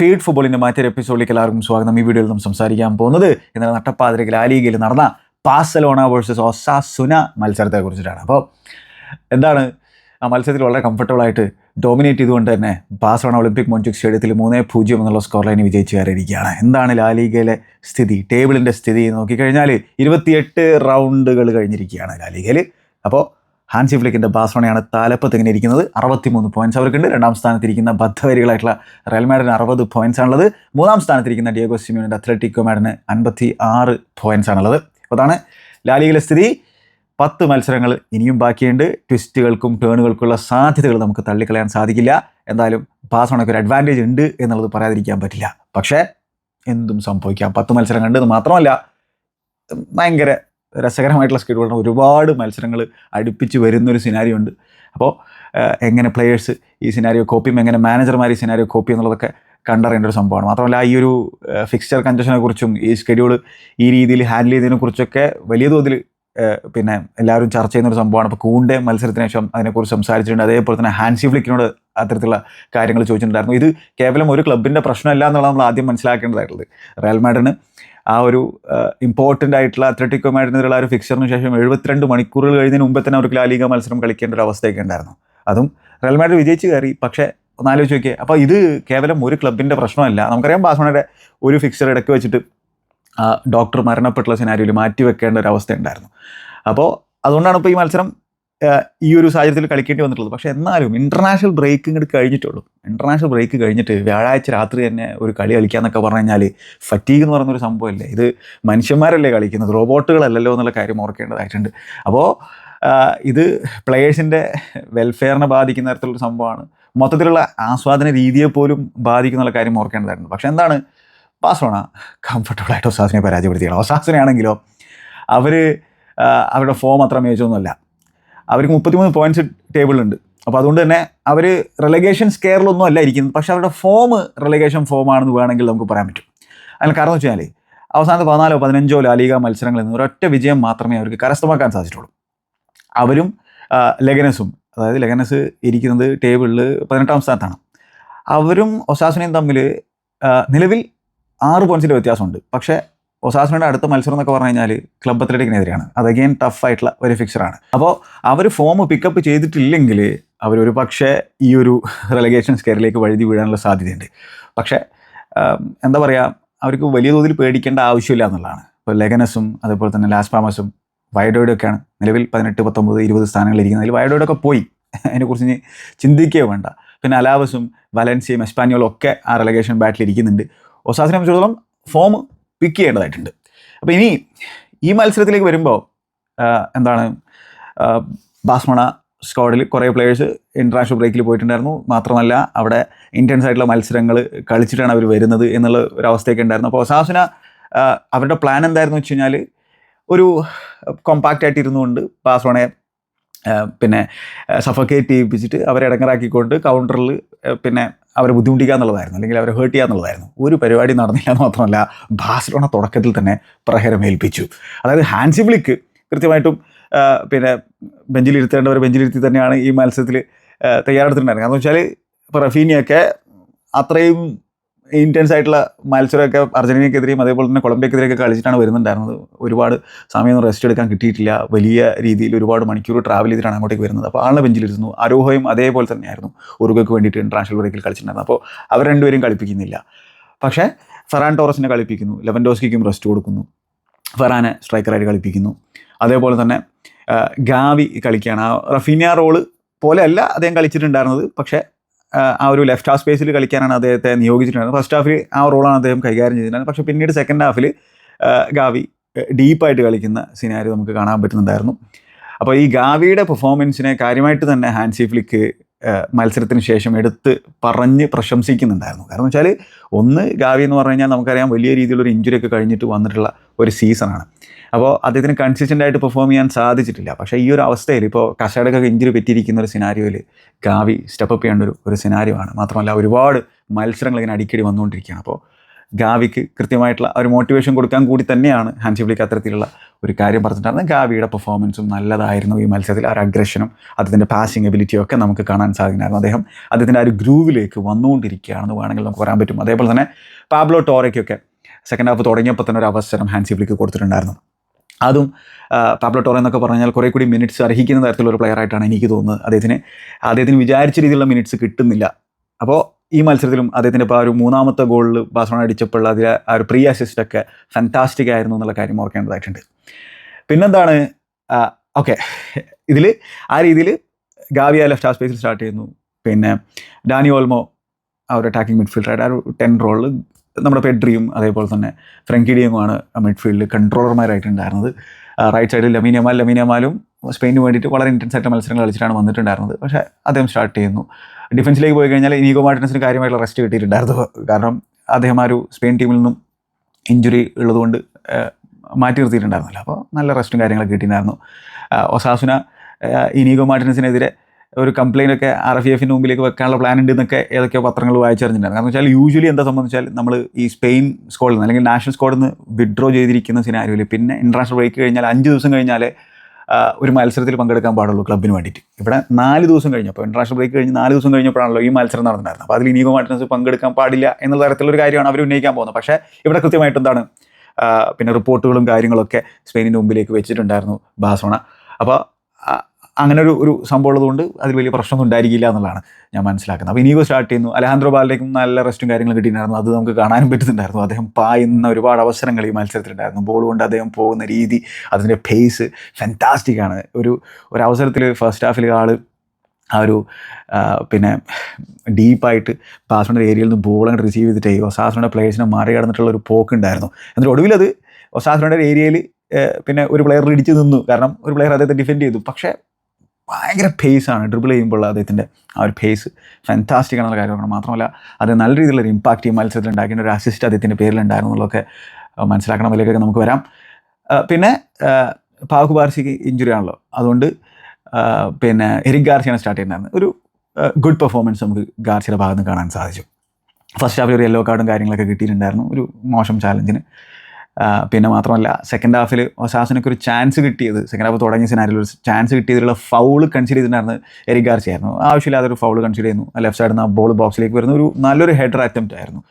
Feed ഫുട്ബോളിന്റെ മറ്റൊരു എപ്പിസോഡിലേക്ക് എല്ലാവർക്കും സ്വാഗതം. ഈ വീഡിയോയിൽ നാം സംസാരിക്കാൻ പോകുന്നത് ഇന്നലെ നട്ടപ്പാതിരക്ക് ലാലീഗയിൽ നടന്ന പാസലോണ വേഴ്സസ് ഒസാസുന മത്സരത്തെ കുറിച്ചിട്ടാണ്. അപ്പോൾ എന്താണ്? ആ മത്സരത്തിൽ വളരെ കംഫർട്ടബിൾ ആയിട്ട് ഡോമിനേറ്റ് ചെയ്തുകൊണ്ട് തന്നെ ബാഴ്സലോണ ഒളിമ്പിക് മോഞ്ചുക് സ്റ്റേഡിയത്തിൽ മൂന്നേ പൂജ്യം എന്നുള്ള സ്കോർ ലൈൻ വിജയിച്ച് കയറിയിരിക്കുകയാണ്. എന്താണ് ലാലീഗയിലെ സ്ഥിതി? ടേബിളിന്റെ സ്ഥിതി നോക്കിക്കഴിഞ്ഞാൽ ഇരുപത്തിയെട്ട് റൗണ്ടുകൾ കഴിഞ്ഞിരിക്കുകയാണ് ലാലീഗയിൽ അപ്പോൾ ഹാൻസി ഫ്ലിക്കിന്റെ ബാസോണയാണ് താലപ്പത്ത് ഇങ്ങനെ ഇരിക്കുന്നത്. അറുപത്തിമൂന്ന് പോയിന്റ്സ് അവർക്കുണ്ട്. രണ്ടാം സ്ഥാനത്തിരിക്കുന്ന ബദ്ധവരികളായിട്ടുള്ള റയൽ മാഡിന് അറുപത് പോയിന്റ്സ് ആണുള്ളത്. മൂന്നാം സ്ഥാനത്തിരിക്കുന്ന ഡിയോഗോ സിമിയോണിന്റെ അത്ലറ്റിക്കോ മാഡിന് അൻപത്തി ആറ് പോയിന്റ്സ് ആണുള്ളത്. അപ്പോൾ അതാണ് ലാലിയിലെ സ്ഥിതി. പത്ത് മത്സരങ്ങൾ ഇനിയും ബാക്കിയുണ്ട്. ട്വിസ്റ്റുകൾക്കും ടേണുകൾക്കുള്ള സാധ്യതകൾ നമുക്ക് തള്ളിക്കളയാൻ സാധിക്കില്ല. എന്തായാലും ബാസോണയ്ക്ക് ഒരു അഡ്വാന്റേജ് ഉണ്ട് എന്നുള്ളത് പറയാതിരിക്കാൻ പറ്റില്ല. പക്ഷേ എന്തും സംഭവിക്കാം. പത്ത് മത്സരം കണ്ടത് മാത്രമല്ല ഭയങ്കര രസകരമായിട്ടുള്ള സ്കെഡ്യൂൾ ഒരുപാട് മത്സരങ്ങൾ അടുപ്പിച്ച് വരുന്നൊരു സിനാരിയോ ഉണ്ട്. അപ്പോൾ എങ്ങനെ പ്ലെയേഴ്സ് ഈ സിനാരിയോ കോപ്പിയും എങ്ങനെ മാനേജർമാർ ഈ സിനാരിയോ കോപ്പി എന്നുള്ളതൊക്കെ കണ്ടറിയേണ്ട ഒരു സംഭവമാണ്. മാത്രമല്ല ഈ ഒരു ഫിക്സ്ചർ കഞ്ചഷനെ കുറിച്ചും ഈ സ്കെഡ്യൂൾ ഈ രീതിയിൽ ഹാൻഡിൽ ചെയ്തതിനെ കുറിച്ചൊക്കെ വലിയ തോതിൽ പിന്നെ എല്ലാവരും ചർച്ച ചെയ്യുന്ന ഒരു സംഭവമാണ്. അപ്പോൾ കൂണ്ടെ മത്സരത്തിന് ശേഷം അതിനെക്കുറിച്ച് സംസാരിച്ചിട്ടുണ്ട്. അതേപോലെ തന്നെ ഹാൻസി ഫ്ലിക്കിനോട് അത്തരത്തിലുള്ള കാര്യങ്ങൾ ചോദിച്ചിട്ടുണ്ടായിരുന്നു. ഇത് കേവലം ഒരു ക്ലബിന്റെ പ്രശ്നമല്ല എന്നുള്ളത് നമ്മൾ ആദ്യം മനസ്സിലാക്കേണ്ടതായിട്ടുള്ളത്. റയൽ മാഡിന് ആ ഒരു ഇമ്പോർട്ടന്റ് ആയിട്ടുള്ള അത്ലറ്റിക്കോ മാഡിനെതിരുള്ള ഒരു ഫിക്സറിന് ശേഷം എഴുപത്തിരണ്ട് മണിക്കൂറുകൾ കഴിഞ്ഞതിന് മുമ്പേ തന്നെ അവർക്ക് ലാലിക മത്സരം കളിക്കേണ്ട ഒരു അവസ്ഥയൊക്കെ ഉണ്ടായിരുന്നു. അതും റയൽ മാഡ് വിജയിച്ച് കയറി. പക്ഷേ ഒന്ന് ആലോചിച്ച് നോക്കിയേ. അപ്പോൾ ഇത് കേവലം ഒരു ക്ലബിന്റെ പ്രശ്നമല്ല. നമുക്കറിയാം ബാസ്മണയുടെ ഒരു ഫിക്സർ ഇടയ്ക്ക് വെച്ചിട്ട് ഡോക്ടർ മരണപ്പെട്ടുള്ള സിനാരിയോയിൽ മാറ്റി വെക്കേണ്ട ഒരു അവസ്ഥ ഉണ്ടായിരുന്നു. അപ്പോൾ അതുകൊണ്ടാണ് ഇപ്പോൾ ഈ മത്സരം ഈ ഒരു സാഹചര്യത്തിൽ കളിക്കേണ്ടി വന്നിട്ടുള്ളത്. പക്ഷേ എന്നാലും ഇന്റർനാഷണൽ ബ്രേക്ക് ഇങ്ങോട്ട് കഴിഞ്ഞിട്ടുള്ളൂ. ഇന്റർനാഷണൽ ബ്രേക്ക് കഴിഞ്ഞിട്ട് വ്യാഴാഴ്ച രാത്രി തന്നെ ഒരു കളി കളിക്കാന്നൊക്കെ പറഞ്ഞു കഴിഞ്ഞാൽ ഫറ്റീഗ് എന്ന് പറയുന്നൊരു സംഭവമല്ലേ? ഇത് മനുഷ്യന്മാരല്ലേ കളിക്കുന്നത്? റോബോട്ടുകളല്ലല്ലോ എന്നുള്ള കാര്യം ഓർക്കേണ്ടതായിട്ടുണ്ട്. അപ്പോൾ ഇത് പ്ലെയേഴ്സിന്റെ വെൽഫെയറിനെ ബാധിക്കുന്ന തരത്തിലുള്ള സംഭവമാണ്. മൊത്തത്തിലുള്ള ആസ്വാദന രീതിയെ പോലും ബാധിക്കുന്നുള്ള കാര്യം ഓർക്കേണ്ടതായിട്ടുണ്ട്. പക്ഷേ എന്താണ്? ബാസോണ കംഫർട്ടബിളായിട്ട് ഒസാസിനെ പരാജയപ്പെടുത്തിയാണ് ഒസാസിനെയാണെങ്കിലോ അവർ അവരുടെ ഫോം അത്ര മികച്ചൊന്നുമല്ല അവർക്ക് മുപ്പത്തിമൂന്ന് പോയിന്റ്സ് ടേബിളുണ്ട് അപ്പോൾ അതുകൊണ്ട് തന്നെ അവർ റിലഗേഷൻ സ്കെയറിലൊന്നും അല്ല ഇരിക്കുന്നത്. പക്ഷേ അവരുടെ ഫോം റിലഗേഷൻ ഫോമാണെന്ന് വേണമെങ്കിൽ നമുക്ക് പറയാൻ പറ്റും. അതിന് കാരണം എന്ന് വെച്ചാൽ അവസാനത്തെ പതിനാലോ പതിനഞ്ചോ ലാലിക മത്സരങ്ങളിൽ നിന്ന് ഒരൊറ്റ വിജയം മാത്രമേ അവർക്ക് കരസ്ഥമാക്കാൻ സാധിച്ചിട്ടുള്ളൂ. അവരും ലെഗനസും അതായത് ലെഗനസ് ഇരിക്കുന്നത് ടേബിളിൽ പതിനെട്ടാം സ്ഥാനത്താണ്. അവരും ഒസാസിനെയും തമ്മിൽ നിലവിൽ ആറ് പോയിന്റ്സിന്റെ വ്യത്യാസമുണ്ട്. പക്ഷേ ഒസാസിനയുടെ അടുത്ത മത്സരം എന്നൊക്കെ പറഞ്ഞു കഴിഞ്ഞാൽ ക്ലബ് അത്ലറ്റിക്കിനെതിരെയാണ്. അത് അഗെയിൻ ടഫ് ആയിട്ടുള്ള ഒരു ഫിക്സറാണ് അപ്പോൾ അവർ ഫോം പിക്കപ്പ് ചെയ്തിട്ടില്ലെങ്കിൽ അവർ ഒരു പക്ഷേ ഈ ഒരു റെലഗേഷൻ സ്കെയറിലേക്ക് വഴുതി വീഴാനുള്ള സാധ്യതയുണ്ട്. പക്ഷേ എന്താ പറയുക അവർക്ക് വലിയ തോതിൽ പേടിക്കേണ്ട ആവശ്യമില്ല എന്നുള്ളതാണ്. ഇപ്പോൾ ലെഗനസും അതേപോലെ തന്നെ ലാസ് പാമസും വയഡോയിഡൊക്കെയാണ് നിലവിൽ പതിനെട്ട് പത്തൊമ്പത് ഇരുപത് സ്ഥാനങ്ങളിൽ ഇരിക്കുന്നതിൽ വയഡോയിഡൊക്കെ പോയി. അതിനെക്കുറിച്ച് ഇനി ചിന്തിക്കുകയോ വേണ്ട. പിന്നെ അലാവസും വലൻസിയും എസ്പാനിയോളും ഒക്കെ ആ റെലഗേഷൻ ബാറ്റിൽ ഇരിക്കുന്നുണ്ട്. ഒസാസിനെ സംബന്ധിച്ചിടത്തോളം ഫോം പിക്ക് ചെയ്യേണ്ടതായിട്ടുണ്ട്. അപ്പോൾ ഇനി ഈ മത്സരത്തിലേക്ക് വരുമ്പോൾ എന്താണ് ബാസ്മണ സ്ക്വാഡിൽ കുറേ പ്ലേയേഴ്സ് ഇന്റർനാഷണൽ ബ്രേക്കിൽ പോയിട്ടുണ്ടായിരുന്നു. മാത്രമല്ല അവിടെ ഇന്റൻസ് ആയിട്ടുള്ള മത്സരങ്ങൾ കളിച്ചിട്ടാണ് അവർ വരുന്നത് എന്നുള്ള ഒരു അവസ്ഥയൊക്കെ ഉണ്ടായിരുന്നു. അപ്പോൾ ഒസാസിന അവരുടെ പ്ലാൻ എന്തായിരുന്നു വെച്ച് കഴിഞ്ഞാൽ ഒരു കോമ്പാക്റ്റ് ആയിട്ട് ഇരുന്നുകൊണ്ട് ബാസ്ലോണയെ പിന്നെ സഫക്കേറ്റ് ചെയ്യിപ്പിച്ചിട്ട് അവരെ ഇടങ്ങറാക്കിക്കൊണ്ട് കൗണ്ടറിൽ പിന്നെ അവരെ ബുദ്ധിമുട്ടിക്കുക എന്നുള്ളതായിരുന്നു അല്ലെങ്കിൽ അവരെ ഹേർട്ട് ചെയ്യുക എന്നുള്ളതായിരുന്നു. ഒരു പരിപാടി നടന്നില്ല എന്ന് മാത്രമല്ല ബാസിലോണ തുടക്കത്തിൽ തന്നെ പ്രഹരമേൽപ്പിച്ചു അതായത് ഹാൻസിബ്ലിക്ക് കൃത്യമായിട്ടും പിന്നെ ബെഞ്ചിലിരുത്തേണ്ടവർ ബെഞ്ചിലിരുത്തി തന്നെയാണ് ഈ മത്സരത്തിൽ തയ്യാറെടുത്തിട്ടുണ്ടായിരുന്നത്. കാരണം വെച്ചാൽ ഇപ്പോൾ റഫീനിയൊക്കെ അത്രയും ഇന്റൻസ് ആയിട്ടുള്ള മത്സരമൊക്കെ അർജന്റീനയ്ക്കെതിരെയും അതേപോലെ തന്നെ കൊളംബിയക്കെതിരെയൊക്കെ കളിച്ചിട്ടാണ് വരുന്നുണ്ടായിരുന്നത്. ഒരുപാട് സമയമൊന്നും റെസ്റ്റ് എടുക്കാൻ കിട്ടിയിട്ടില്ല. വലിയ രീതിയിൽ ഒരുപാട് മണിക്കൂർ ട്രാവൽ ചെയ്തിട്ടാണ് അങ്ങോട്ടേക്ക് വരുന്നത്. അപ്പോൾ ആളെ ബെഞ്ചിലിരുന്നു അരോഹയും അതേപോലെ തന്നെയായിരുന്നു. ഉറുഗയ്ക്ക് വേണ്ടിയിട്ട് ഇന്റർനാഷണൽ ബ്രേക്കിൽ കളിച്ചിട്ടുണ്ടായിരുന്നു അപ്പോൾ അവർ രണ്ടുപേരും കളിപ്പിക്കുന്നില്ല. പക്ഷേ ഫെറാൻ ടോറസിനെ കളിപ്പിക്കുന്നു. ലെവൻഡോസ്കിക്കും റെസ്റ്റ് കൊടുക്കുന്നു. ഫെറാനെ സ്ട്രൈക്കറായിട്ട് കളിപ്പിക്കുന്നു. അതേപോലെ തന്നെ ഗാവി കളിക്കുകയാണ്. ആ റഫീനിയ റോൾ പോലെയല്ല അദ്ദേഹം കളിച്ചിട്ടുണ്ടായിരുന്നത്. പക്ഷേ ആ, ഒരു ലെഫ്റ്റ് ഹാഫ് സ്പേസിൽ കളിക്കാനാണ് അദ്ദേഹത്തെ നിയോഗിച്ചിട്ടുണ്ടായിരുന്നത്. ഫസ്റ്റ് ഹാഫിൽ ആ റോളാണ് അദ്ദേഹം കൈകാര്യം ചെയ്തിട്ടുണ്ടായിരുന്നത്. പക്ഷേ പിന്നീട് സെക്കൻഡ് ഹാഫിൽ ഗാവി ഡീപ്പായിട്ട് കളിക്കുന്ന സിനാരി നമുക്ക് കാണാൻ പറ്റുന്നുണ്ടായിരുന്നു. അപ്പോൾ ഈ ഗാവിയുടെ പെർഫോമൻസിനെ കാര്യമായിട്ട് തന്നെ ഹാൻസി ഫ്ലിക്ക് മത്സരത്തിന് ശേഷം എടുത്ത് പറഞ്ഞ് പ്രശംസിക്കുന്നുണ്ടായിരുന്നു. കാരണം വെച്ചാൽ ഒന്ന് ഗാവി എന്ന് പറഞ്ഞു കഴിഞ്ഞാൽ നമുക്കറിയാം വലിയ രീതിയിലൊരു ഇഞ്ചുറി ഒക്കെ കഴിഞ്ഞിട്ട് വന്നിട്ടുള്ള ഒരു സീസണാണ് അപ്പോൾ അദ്ദേഹത്തിന് കൺസിസ്റ്റന്റ് ആയിട്ട് പെർഫോം ചെയ്യാൻ സാധിച്ചിട്ടില്ല. പക്ഷേ ഈ ഒരു അവസ്ഥയിൽ ഇപ്പോൾ കഷാടക്കൊക്കെ ഇഞ്ചുറി പറ്റിയിരിക്കുന്ന ഒരു സിനാരിയോയിൽ ഗാവി സ്റ്റെപ്പ് അപ്പ് ചെയ്യേണ്ട ഒരു ഒരു സിനാരിയോ ആണ്. മാത്രമല്ല ഒരുപാട് മത്സരങ്ങൾ ഇങ്ങനെ അടിക്കടി വന്നുകൊണ്ടിരിക്കുകയാണ്. അപ്പോൾ ഗാവിക്ക് കൃത്യമായിട്ടുള്ള ഒരു മോട്ടിവേഷൻ കൊടുക്കാൻ കൂടി തന്നെയാണ് ഹാൻസി ഫ്ലിക്ക് അത്തരത്തിലുള്ള ഒരു കാര്യം പറഞ്ഞിട്ടുണ്ടായിരുന്നത്. ഗാവിയുടെ പെർഫോമൻസും നല്ലതായിരുന്നു ഈ മത്സരത്തിൽ. ആ ഒരു അഗ്രഷനും അദ്ദേഹത്തിന്റെ പാസിംഗ് എബിലിറ്റിയും ഒക്കെ നമുക്ക് കാണാൻ സാധിക്കുമായിരുന്നു. അദ്ദേഹം അദ്ദേഹത്തിന്റെ ആ ഒരു ഗ്രൂവിലേക്ക് വന്നുകൊണ്ടിരിക്കുകയാണെന്ന് വേണമെങ്കിൽ നമുക്ക് പറയാൻ പറ്റും. അതേപോലെ തന്നെ പാബ്ലോ ടോറയ്ക്കൊക്കെ സെക്കൻഡ് ഹാഫ് തുടങ്ങിയപ്പോൾ തന്നെ ഒരു അവസരം ഹാൻസി ഫ്ലിക്ക് കൊടുത്തിട്ടുണ്ടായിരുന്നു. അതും പാബ്ലോ ടോറ എന്നൊക്കെ പറഞ്ഞാൽ കുറേ കൂടി മിനിറ്റ്സ് അർഹിക്കുന്ന തരത്തിലുള്ള ഒരു പ്ലെയർ ആയിട്ടാണ് എനിക്ക് തോന്നുന്നത്. അദ്ദേഹത്തിന് അദ്ദേഹത്തിന് വിചാരിച്ച രീതിയിലുള്ള മിനിറ്റ്സ് കിട്ടുന്നില്ല. അപ്പോൾ ഈ മത്സരത്തിലും അദ്ദേഹത്തിന്റെ ഇപ്പോൾ ആ ഒരു മൂന്നാമത്തെ ഗോളിൽ ബാസോണ അടിച്ചപ്പോൾ അതിലെ ആ ഒരു പ്രീ അസിസ്റ്റ് ഒക്കെ ഫാന്റാസ്റ്റിക് ആയിരുന്നു എന്നുള്ള കാര്യം ഓർക്കേണ്ടതായിട്ടുണ്ട്. പിന്നെന്താണ് ഓക്കെ ഇതിൽ ആ രീതിയിൽ ഗാവിയ ലെഫ്റ്റ് ഹാഫ് സ്പേസിൽ സ്റ്റാർട്ട് ചെയ്യുന്നു. പിന്നെ ഡാനി ഓൾമോ ആ ഒരു അറ്റാക്കിംഗ് മിഡ്ഫീൽഡറായിട്ട് ആ ഒരു ടെൻ റോളിൽ നമ്മുടെ പെഡ്രിയും അതേപോലെ തന്നെ ഫ്രങ്കിഡിയുമാണ് മിഡ്ഫീൽഡിൽ കൺട്രോളർമാരായിട്ടുണ്ടായിരുന്നത് റൈറ്റ് സൈഡിൽ ലമീനമാൽ ലമീനമാലും സ്പെയിനിന് വേണ്ടിയിട്ട് വളരെ ഇന്റൻസ് ആയിട്ട് മത്സരങ്ങൾ കളിച്ചിട്ടാണ് വന്നിട്ടുണ്ടായിരുന്നത്. പക്ഷേ അദ്ദേഹം സ്റ്റാർട്ട് ചെയ്യുന്നു. ഡിഫൻസിലേക്ക് പോയി കഴിഞ്ഞാൽ ഇനീഗോ മാർട്ടിനസിന് കാര്യമായിട്ടുള്ള റെസ്റ്റ് കിട്ടിയിട്ടുണ്ടായിരുന്നു. കാരണം അദ്ദേഹം ആ ഒരു സ്പെയിൻ ടീമിൽ നിന്നും ഇഞ്ചുറി ഉള്ളതുകൊണ്ട് മാറ്റി നിർത്തിയിട്ടുണ്ടായിരുന്നില്ല. അപ്പോൾ നല്ല റെസ്റ്റും കാര്യങ്ങളൊക്കെ കിട്ടിയിട്ടുണ്ടായിരുന്നു. ഒസാസുന ഇനീഗോ മാർട്ടിനസിനെതിരെ ഒരു കംപ്ലയിന്റ് ഒക്കെ ആർ എഫ് എഫിന്റെ മുമ്പിലേക്ക് വെക്കാനുള്ള പ്ലാൻ ഉണ്ട് എന്നൊക്കെ ഏതൊക്കെയോ പത്രങ്ങൾ വായിച്ചറിഞ്ഞിട്ടുണ്ടായിരുന്നു കാരണം വെച്ചാൽ യൂഷ്വലി എന്താ സംബന്ധിച്ചാൽ നമ്മൾ ഈ സ്പെയിൻ സ്കോഡിൽ നിന്ന് അല്ലെങ്കിൽ നാഷണൽ സ്കോഡിൽ നിന്ന് വിഡ്രോ ചെയ്തിരിക്കുന്ന സിനാരിയോയിൽ പിന്നെ ഇന്റർനാഷണൽ ബ്രേക്ക് കഴിഞ്ഞാൽ അഞ്ച് ദിവസം കഴിഞ്ഞാൽ ഒരു മത്സരത്തിൽ പങ്കെടുക്കാൻ പാടുള്ളൂ ക്ലബിന് വേണ്ടിയിട്ട്. ഇവിടെ നാല് ദിവസം കഴിഞ്ഞപ്പോൾ ഇന്റർനാഷണൽ ബ്രേക്ക് കഴിഞ്ഞ് നാല് ദിവസം കഴിഞ്ഞപ്പോഴാണല്ലോ ഈ മത്സരം നടന്നിട്ടുണ്ടായിരുന്നത് അപ്പോൾ അതിൽ ഇനീഗോ മാർട്ടിനസ് പങ്കെടുക്കാൻ പാടില്ല എന്നുള്ള തരത്തിലൊരു കാര്യമാണ് അവർ ഉന്നയിക്കാൻ പോകുന്നത്. പക്ഷേ ഇവിടെ കൃത്യമായിട്ട് എന്താണ് പിന്നെ റിപ്പോർട്ടുകളും കാര്യങ്ങളൊക്കെ സ്പെയിനിന്റെ മുമ്പിലേക്ക് വെച്ചിട്ടുണ്ടായിരുന്നു ബാസോണ അപ്പോൾ അങ്ങനെ ഒരു ഒരു സംഭവം ഉള്ളതുകൊണ്ട് അതിൽ വലിയ പ്രശ്നമൊന്നും ഉണ്ടായിരിക്കില്ല എന്നുള്ളതാണ് ഞാൻ മനസ്സിലാക്കുന്നത്. അപ്പോൾ ഇനിയോ സ്റ്റാർട്ട് ചെയ്യുന്നു. അലഹാന്ദ്രോ ബാലിലേക്കും നല്ല റെസ്റ്റും കാര്യങ്ങളും കിട്ടിയിട്ടുണ്ടായിരുന്നു. അത് നമുക്ക് കാണാനും പറ്റുന്നുണ്ടായിരുന്നു. അദ്ദേഹം പായുന്ന ഒരുപാട് അവസരങ്ങൾ ഈ മത്സരത്തിലുണ്ടായിരുന്നു. ബോൾ കൊണ്ട് അദ്ദേഹം പോകുന്ന രീതി അതിന്റെ ഫേസ് ഫാന്റാസ്റ്റിക് ആണ്. ഒരു ഒരു അവസരത്തിൽ ഫസ്റ്റ് ഹാഫിൽ ആൾ ആ ഒരു പിന്നെ ഡീപ്പായിട്ട് ബാസ്മന്റെ ഏരിയയിൽ നിന്ന് ബോൾ അങ്ങോട്ട് റിസീവ് ചെയ്തിട്ട് ഒസാസുയുടെ പ്ലേയേഴ്സിനെ മറികടന്നിട്ടുള്ള ഒരു പോക്ക് ഉണ്ടായിരുന്നു. എന്നിട്ട് ഒടുവിൽ അത് ഒസാസുയുടെ ഏരിയയിൽ പിന്നെ ഒരു പ്ലെയർ ഇടിച്ച് നിന്നു. കാരണം ഒരു പ്ലെയർ അദ്ദേഹത്തെ ഡിഫെൻഡ് ചെയ്തു. പക്ഷേ ഭയങ്കര പേസാണ് ഡ്രിബിൾ ചെയ്യുമ്പോൾ അദ്ദേഹത്തിന്റെ ആ ഒരു പേസ് ഫാന്റാസ്റ്റിക് ആണെന്നുള്ള കാര്യമാണ് മാത്രമല്ല അത് നല്ല രീതിയിലുള്ള ഇമ്പാക്റ്റ് ഈ മത്സരത്തിൽ ഉണ്ടാക്കിയ ഒരു അസിസ്റ്റ് അദ്ദേഹത്തിന്റെ പേരിലുണ്ടായിരുന്നു എന്നുള്ളതൊക്കെ മനസ്സിലാക്കണം അതിലേക്കൊക്കെ നമുക്ക് വരാം. പിന്നെ പാകു ബാർസിക്ക് ഇഞ്ചുറി ആണല്ലോ. അതുകൊണ്ട് പിന്നെ എരിക് ഗാർസിയാണ് സ്റ്റാർട്ട് ചെയ്യുന്നത്. ഒരു ഗുഡ് പെർഫോമൻസ് നമുക്ക് ഗാർസിയുടെ ഭാഗത്ത് നിന്ന് കാണാൻ സാധിച്ചു. ഫസ്റ്റ് ഹാഫിൽ ഒരു യെല്ലോ കാർഡും കാര്യങ്ങളൊക്കെ കിട്ടിയിട്ടുണ്ടായിരുന്നു. ഒരു മോശം ചാലഞ്ചിന് പിന്നെ മാത്രമല്ല സെക്കൻഡ് ഹാഫിൽ ഒസാസിനൊക്കെ ഒരു ചാൻസ് കിട്ടിയത്. സെക്കൻഡ് ഹാഫ് തുടങ്ങിയ സിനാരിൽ ഒരു ചാൻസ് കിട്ടിയതിലുള്ള ഫൗൾ കൺസിഡർ ചെയ്തിട്ടുണ്ടായിരുന്നു എരിക് ഗാർസി ആയിരുന്നു. ആവശ്യമില്ലാതെ ഒരു ഫൗൾ കൺസിഡർ ചെയ്യുന്നു. ലെഫ്റ്റ് സൈഡിൽ നിന്ന് ആ ബോൾ ബോക്സിലേക്ക് വരുന്ന ഒരു നല്ലൊരു ഹെഡർ അറ്റംപ്റ്റ് ആയിരുന്നു.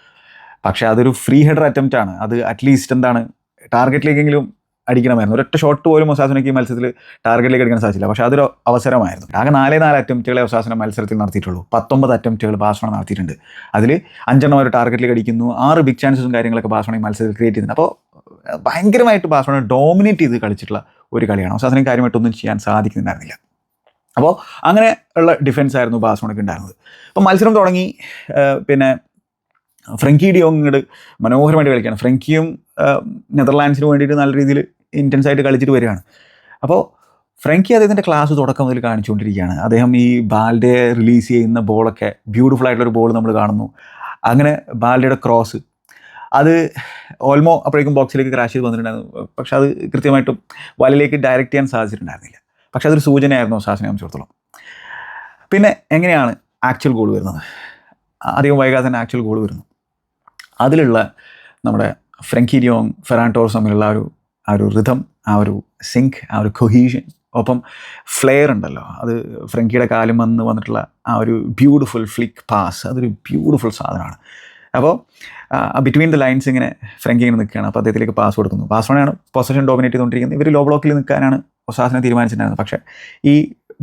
പക്ഷേ അതൊരു ഫ്രീ ഹെഡർ അറ്റംപ്റ്റ് ആണ്. അത് അറ്റ്ലീസ്റ്റ് എന്താണ് ടാർഗറ്റിലേക്കെങ്കിലും അടിക്കണമായിരുന്നു. ഒരൊറ്റ ഷോട്ട് പോലും ഒസാസിനൊക്കെ ഈ മത്സരത്തിൽ ടാർഗറ്റിലേക്ക് അടിക്കാൻ സാധിച്ചില്ല. പക്ഷേ അതൊരു അവസരമായിരുന്നു. ആകെ നാലേ നാല് അറ്റംപ്റ്റുകളെ ഒസാസിനെ മത്സരത്തിൽ നടത്തിയിട്ടുള്ളൂ. പത്തൊമ്പത് അറ്റംപ്റ്റുകൾ ബാസ്വണ നടത്തിയിട്ടുണ്ട്. അതിൽ അഞ്ചെണ്ണം ഒരു ടാർഗറ്റിലേക്ക് അടിക്കുന്നു. ആറ് ബിഗ് ചാൻസസും കാര്യങ്ങളൊക്കെ ബാസ്വണ ഈ മത്സരത്തിൽ ക്രിയേറ്റ് ചെയ്യുന്നുണ്ട്. അപ്പോൾ ഭയങ്കരമായിട്ട് ബാഴ്സലോണ ഡോമിനേറ്റ് ചെയ്ത് കളിച്ചിട്ടുള്ള ഒരു കളിയാണ്. ഒസാസിനും കാര്യമായിട്ടൊന്നും ചെയ്യാൻ സാധിക്കുന്നുണ്ടായിരുന്നില്ല. അപ്പോൾ അങ്ങനെ ഉള്ള ഡിഫൻസ് ആയിരുന്നു ബാഴ്സലോണയ്ക്ക് ഉണ്ടായിരുന്നത്. അപ്പോൾ മത്സരം തുടങ്ങി പിന്നെ ഫ്രങ്കി ഡിയോങ് ഇങ്ങോട്ട് മനോഹരമായിട്ട് കളിക്കുകയാണ്. ഫ്രങ്കിയും നെതർലാൻഡ്സിന് വേണ്ടിയിട്ട് നല്ല രീതിയിൽ ഇന്റൻസ് ആയിട്ട് കളിച്ചിട്ട് വരികയാണ്. അപ്പോൾ ഫ്രങ്കി അദ്ദേഹത്തിന്റെ ക്ലാസ് തുടക്കം മുതൽ കാണിച്ചുകൊണ്ടിരിക്കുകയാണ്. അദ്ദേഹം ഈ ബാൽഡെ റിലീസ് ചെയ്യുന്ന ബോളൊക്കെ ബ്യൂട്ടിഫുൾ ആയിട്ടുള്ളൊരു ബോൾ നമ്മൾ കാണുന്നു. അങ്ങനെ ബാൽഡയുടെ ക്രോസ് അത് ഓൾമോ അപ്പോഴേക്കും ബോക്സിലേക്ക് ക്രാഷ് ചെയ്ത് വന്നിട്ടുണ്ടായിരുന്നു. പക്ഷെ അത് കൃത്യമായിട്ടും വലയിലേക്ക് ഡയറക്റ്റ് ചെയ്യാൻ സാധിച്ചിട്ടുണ്ടായിരുന്നില്ല. പക്ഷെ അതൊരു സൂചനയായിരുന്നു സാസിനെ സംബന്ധിച്ചിടത്തോളം. പിന്നെ എങ്ങനെയാണ് ആക്ച്വൽ ഗോൾ വരുന്നത്? അധികം വൈകാതെ തന്നെ ആക്ച്വൽ ഗോൾ വരുന്നു. അതിലുള്ള നമ്മുടെ ഫ്രങ്കി ഡിയോങ് ഫെറാൻ ടോർസ് തമ്മിലുള്ള ഒരു ആ ഒരു റിഥം ആ ഒരു സിങ്ക് ആ ഒരു കൊഹീഷൻ ഒപ്പം ഫ്ലെയർ ഉണ്ടല്ലോ. അത് ഫ്രങ്കിയുടെ കാലം വന്ന് വന്നിട്ടുള്ള ആ ഒരു ബ്യൂട്ടിഫുൾ ഫ്ലിക്ക് പാസ് അതൊരു ബ്യൂട്ടിഫുൾ സാധനമാണ്. അപ്പോൾ ബിറ്റ്വീൻ ദ ലൈൻസ് ഇങ്ങനെ ഫ്രങ്കി ഇങ്ങനെ നിൽക്കുകയാണ്. അപ്പോൾ അദ്ദേഹത്തിലേക്ക് പാസ് കൊടുക്കുന്നു. പാസ്വേഡാണ് പൊസിഷൻ ഡോമിനേറ്റ് ചെയ്തുകൊണ്ടിരിക്കുന്നത്. ഇവർ ലോ ബ്ലോക്കിൽ നിൽക്കാനാണ് ഒസാസിനെ തീരുമാനിച്ചിട്ടുണ്ടായിരുന്നത്. പക്ഷേ ഈ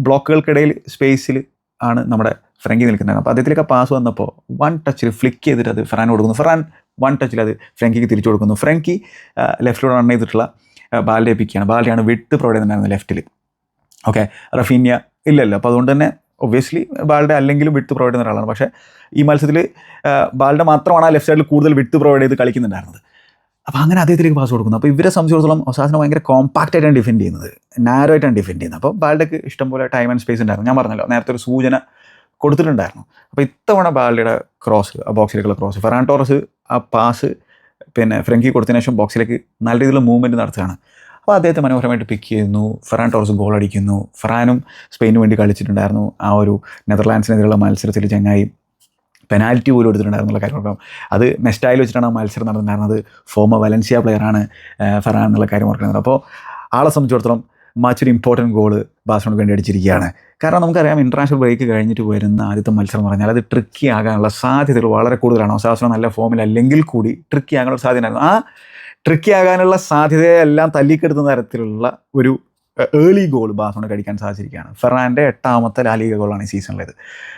ബ്ലോക്കുകൾക്കിടയിൽ സ്പേസിൽ ആണ് നമ്മുടെ ഫ്രങ്കി നിൽക്കുന്നത്. അപ്പോൾ അദ്ദേഹത്തിലേക്ക് പാസ് വന്നപ്പോൾ വൺ ടച്ചിൽ ഫ്ലിക്ക് ചെയ്തിട്ട് അത് ഫെറാൻ കൊടുക്കുന്നു. ഫെറാൻ വൺ ടച്ചിൽ അത് ഫ്രങ്കിക്ക് തിരിച്ചു കൊടുക്കുന്നു. ഫ്രങ്കി ലെഫ്റ്റിലൂടെ റൺ ചെയ്തിട്ടുള്ള ബാൽഡെ പിക്കാണ് ബാലിയാണ് വിട്ട് പ്രൊവൈഡ് ചെയ്യുന്നുണ്ടായിരുന്നത് ലെഫ്റ്റിൽ ഓക്കെ റഫീന്യ ഇല്ലല്ലോ. അപ്പോൾ അതുകൊണ്ട് തന്നെ ഒബ്വിയസ്ലി ബാളുടെ അല്ലെങ്കിലും വിട്ട് പ്രൊവൈഡ് ചെയ്യുന്ന ഒരാളാണ്. പക്ഷേ ഈ മത്സരത്തിൽ ബാളുടെ മാത്രമാണ് ആ ലെഫ്റ്റ് സൈഡിൽ കൂടുതൽ വിട്ട് പ്രൊവൈഡ് ചെയ്ത് കളിക്കുന്നുണ്ടായിരുന്നത്. അപ്പോൾ അങ്ങനെ അദ്ദേഹത്തിലേക്ക് പാസ് കൊടുക്കുന്നു. അപ്പോൾ ഇവരെ സംബന്ധിച്ചിടത്തോളം ഒസാസിനെ ഭയങ്കര കോമ്പാക്റ്റ് ആയിട്ടാണ് ഡിഫെൻഡ് ചെയ്യുന്നത്. നാരോ ആയിട്ടാണ് ഡിഫെൻഡ് ചെയ്യുന്നത്. അപ്പോൾ ബാൽഡക്ക് ഇഷ്ടംപോലെ ടൈം ആൻഡ് സ്പേസ് ഉണ്ടായിരുന്നു. ഞാൻ പറഞ്ഞല്ലോ നേരത്തെ ഒരു സൂചന കൊടുത്തിട്ടുണ്ടായിരുന്നു. അപ്പോൾ ഇത്തവണ ബാളുടെ ക്രോസ് ആ ബോക്സിലേക്കുള്ള ക്രോസ് ഫെറാൻ ടോറസ് ആ പാസ് പിന്നെ ഫ്രങ്കി കൊടുത്തതിന് ശേഷം ബോക്സിലേക്ക് നല്ല രീതിയിലുള്ള മൂവ്മെന്റ് നടത്തുകയാണ്. അപ്പോൾ അദ്ദേഹത്തെ മനോഹരമായിട്ട് പിക്ക് ചെയ്യുന്നു. ഫെറാൻ ടോറസ് ഗോൾ അടിക്കുന്നു. ഫെറാനും സ്പെയിനു വേണ്ടി കളിച്ചിട്ടുണ്ടായിരുന്നു. ആ ഒരു നെതർലാൻഡ്സിനെതിരെയുള്ള മത്സരത്തിൽ ചങ്ങായി പെനാൽറ്റി പോലും എടുത്തിട്ടുണ്ടായിരുന്നുള്ള കാര്യം അത് നെസ്റ്റായിൽ വെച്ചിട്ടാണ് ആ മത്സരം നടന്നിട്ടുണ്ടായിരുന്നത്. ഫോമ വലൻസിയ പ്ലെയറാണ് ഫെറാൻ എന്നുള്ള കാര്യം ഓർക്കുന്നത്. അപ്പോൾ ആളെ സംബന്ധിച്ചിടത്തോളം മറ്റൊരു ഇമ്പോർട്ടന്റ് ഗോൾ ബാഴ്സലോണയ്ക്ക് വേണ്ടി അടിച്ചിരിക്കുകയാണ്. കാരണം നമുക്കറിയാം ഇന്റർനാഷണൽ ബ്രേക്ക് കഴിഞ്ഞിട്ട് വരുന്ന ആദ്യത്തെ മത്സരം പറഞ്ഞാൽ അത് ട്രിക്കി ആകാനുള്ള സാധ്യതകൾ വളരെ കൂടുതലാണ്. ഒസാസന നല്ല ഫോമിൽ അല്ലെങ്കിൽ കൂടി ട്രിക്കി ആകാനുള്ള സാധ്യതയായിരുന്നു ആ ട്രിക്കി ആകാനുള്ള സാധ്യതയെല്ലാം തല്ലിക്കെടുത്തുന്ന തരത്തിലുള്ള ഒരു ഏർലി ഗോൾ ബാസോണ കഴിക്കാൻ സാധിച്ചിരിക്കുകയാണ്. ഫെറാന്റെ എട്ടാമത്തെ ലാലിക ഗോളാണ് ഈ സീസണിലേത്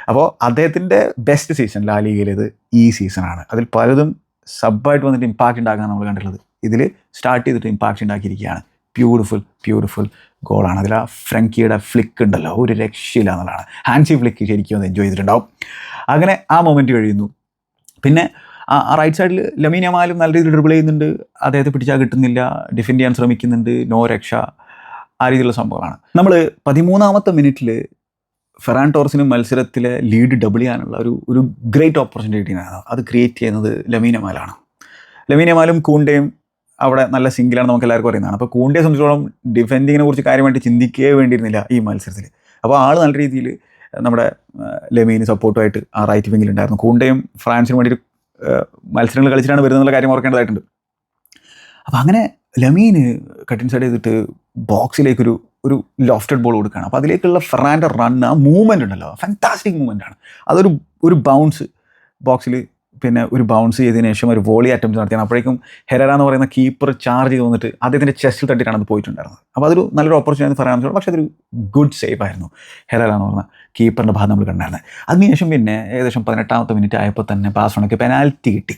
അപ്പോൾ അദ്ദേഹത്തിന്റെ ബെസ്റ്റ് സീസൺ ലാലികയിലേത് ഈ സീസണാണ് അതിൽ പലതും സബ്ബായിട്ട് വന്നിട്ട് ഇമ്പാക്റ്റ് ഉണ്ടാക്കാൻ നമ്മൾ കണ്ടിട്ടുള്ളത്. ഇതിൽ സ്റ്റാർട്ട് ചെയ്തിട്ട് ഇമ്പാക്റ്റ് ഉണ്ടാക്കിയിരിക്കുകയാണ്. ബ്യൂട്ടിഫുൾ ബ്യൂട്ടിഫുൾ ഗോളാണ് അതിൽ ആ ഫ്രങ്കിയുടെ ഫ്ലിക്ക് ഉണ്ടല്ലോ. ഒരു രക്ഷയില്ല എന്നുള്ളതാണ്. ഹാൻസി ഫ്ലിക്ക് ശരിക്കും ഒന്ന് എൻജോയ് ചെയ്തിട്ടുണ്ടാവും. അങ്ങനെ ആ മൊമെന്റ് കഴിയുന്നു. പിന്നെ ആ റൈറ്റ് സൈഡിൽ ലമീനമാലും നല്ല രീതിയിൽ ഡ്രിബിൾ ചെയ്യുന്നുണ്ട്. അദ്ദേഹത്തെ പിടിച്ചാൽ കിട്ടുന്നില്ല. ഡിഫെൻഡ് ചെയ്യാൻ ശ്രമിക്കുന്നുണ്ട്. നോ രക്ഷ. ആ രീതിയിലുള്ള സംഭവമാണ് നമ്മൾ പതിമൂന്നാമത്തെ മിനിറ്റിൽ ഫെറാൻ ടോർസിന് മത്സരത്തിലെ ലീഡ് ഡബിൾ ചെയ്യാനുള്ള ഒരു ഒരു ഗ്രേറ്റ് ഓപ്പർച്യൂണിറ്റിയാണ് അത് ക്രിയേറ്റ് ചെയ്യുന്നത് ലമീനമാലാണ് ലമീനമാലും കൂണ്ടയും അവിടെ നല്ല സിംഗിലാണ് നമുക്ക് എല്ലാവർക്കും അറിയുന്നതാണ്. അപ്പോൾ കൂണ്ടയെ സംബന്ധിച്ചോളം ഡിഫെൻഡിങ്ങിനെ കുറിച്ച് കാര്യമായിട്ട് ചിന്തിക്കേ വേണ്ടിയിരുന്നില്ല ഈ മത്സരത്തിൽ അപ്പോൾ ആൾ നല്ല രീതിയിൽ നമ്മുടെ ലെമീന് സപ്പോർട്ടുമായിട്ട് ആ റൈറ്റ് വിങ്ങിലുണ്ടായിരുന്നു കൂണ്ടയും ഫ്രാൻസിന് വേണ്ടി മത്സരങ്ങൾ കളിച്ചിട്ടാണ് വരുന്നുള്ള കാര്യം ഓർക്കേണ്ടതായിട്ടുണ്ട് അപ്പോൾ അങ്ങനെ ലമീന് കട്ടിൻ സൈഡ് ചെയ്തിട്ട് ബോക്സിലേക്കൊരു ഒരു ലോഫ്റ്റഡ് ബോൾ കൊടുക്കുകയാണ്. അപ്പോൾ അതിലേക്കുള്ള ഫ്രാൻഡ് റൺ ആ മൂവ്മെന്റ് ഉണ്ടല്ലോ. ഫാന്റാസ്റ്റിക് മൂവ്മെന്റ് ആണ്. അതൊരു ഒരു ബൗൺസ് ബോക്സിൽ പിന്നെ ഒരു ബൗൺസ് ചെയ്തതിന് ശേഷം ഒരു വോളി അറ്റംപ്റ്റ് നടത്തിയാണ്. അപ്പോഴേക്കും ഹെരറ എന്ന് പറയുന്ന കീപ്പർ ചാർജ് ചെയ്ത് വന്നിട്ട് അദ്ദേഹത്തിന്റെ ചെസ്റ്റിൽ തട്ടിയിട്ടാണ് അത് പോയിട്ടുണ്ടായിരുന്നത്. അപ്പോൾ അതൊരു നല്ലൊരു ഓപ്പർച്യൂണിറ്റി പറയാൻ പറ്റുള്ളൂ. പക്ഷേ അതൊരു ഗുഡ് സേവ് ആയിരുന്നു ഹെരറ എന്ന് പറഞ്ഞ കീപ്പറിന്റെ ഭാഗം നമ്മൾ കണ്ടായിരുന്നത് അതിനുശേഷം പിന്നെ ഏകദേശം പതിനെട്ടാമത്തെ മിനിറ്റ് ആയപ്പോൾ തന്നെ ബാസോണയ്ക്ക് പെനാൽറ്റി കിട്ടി.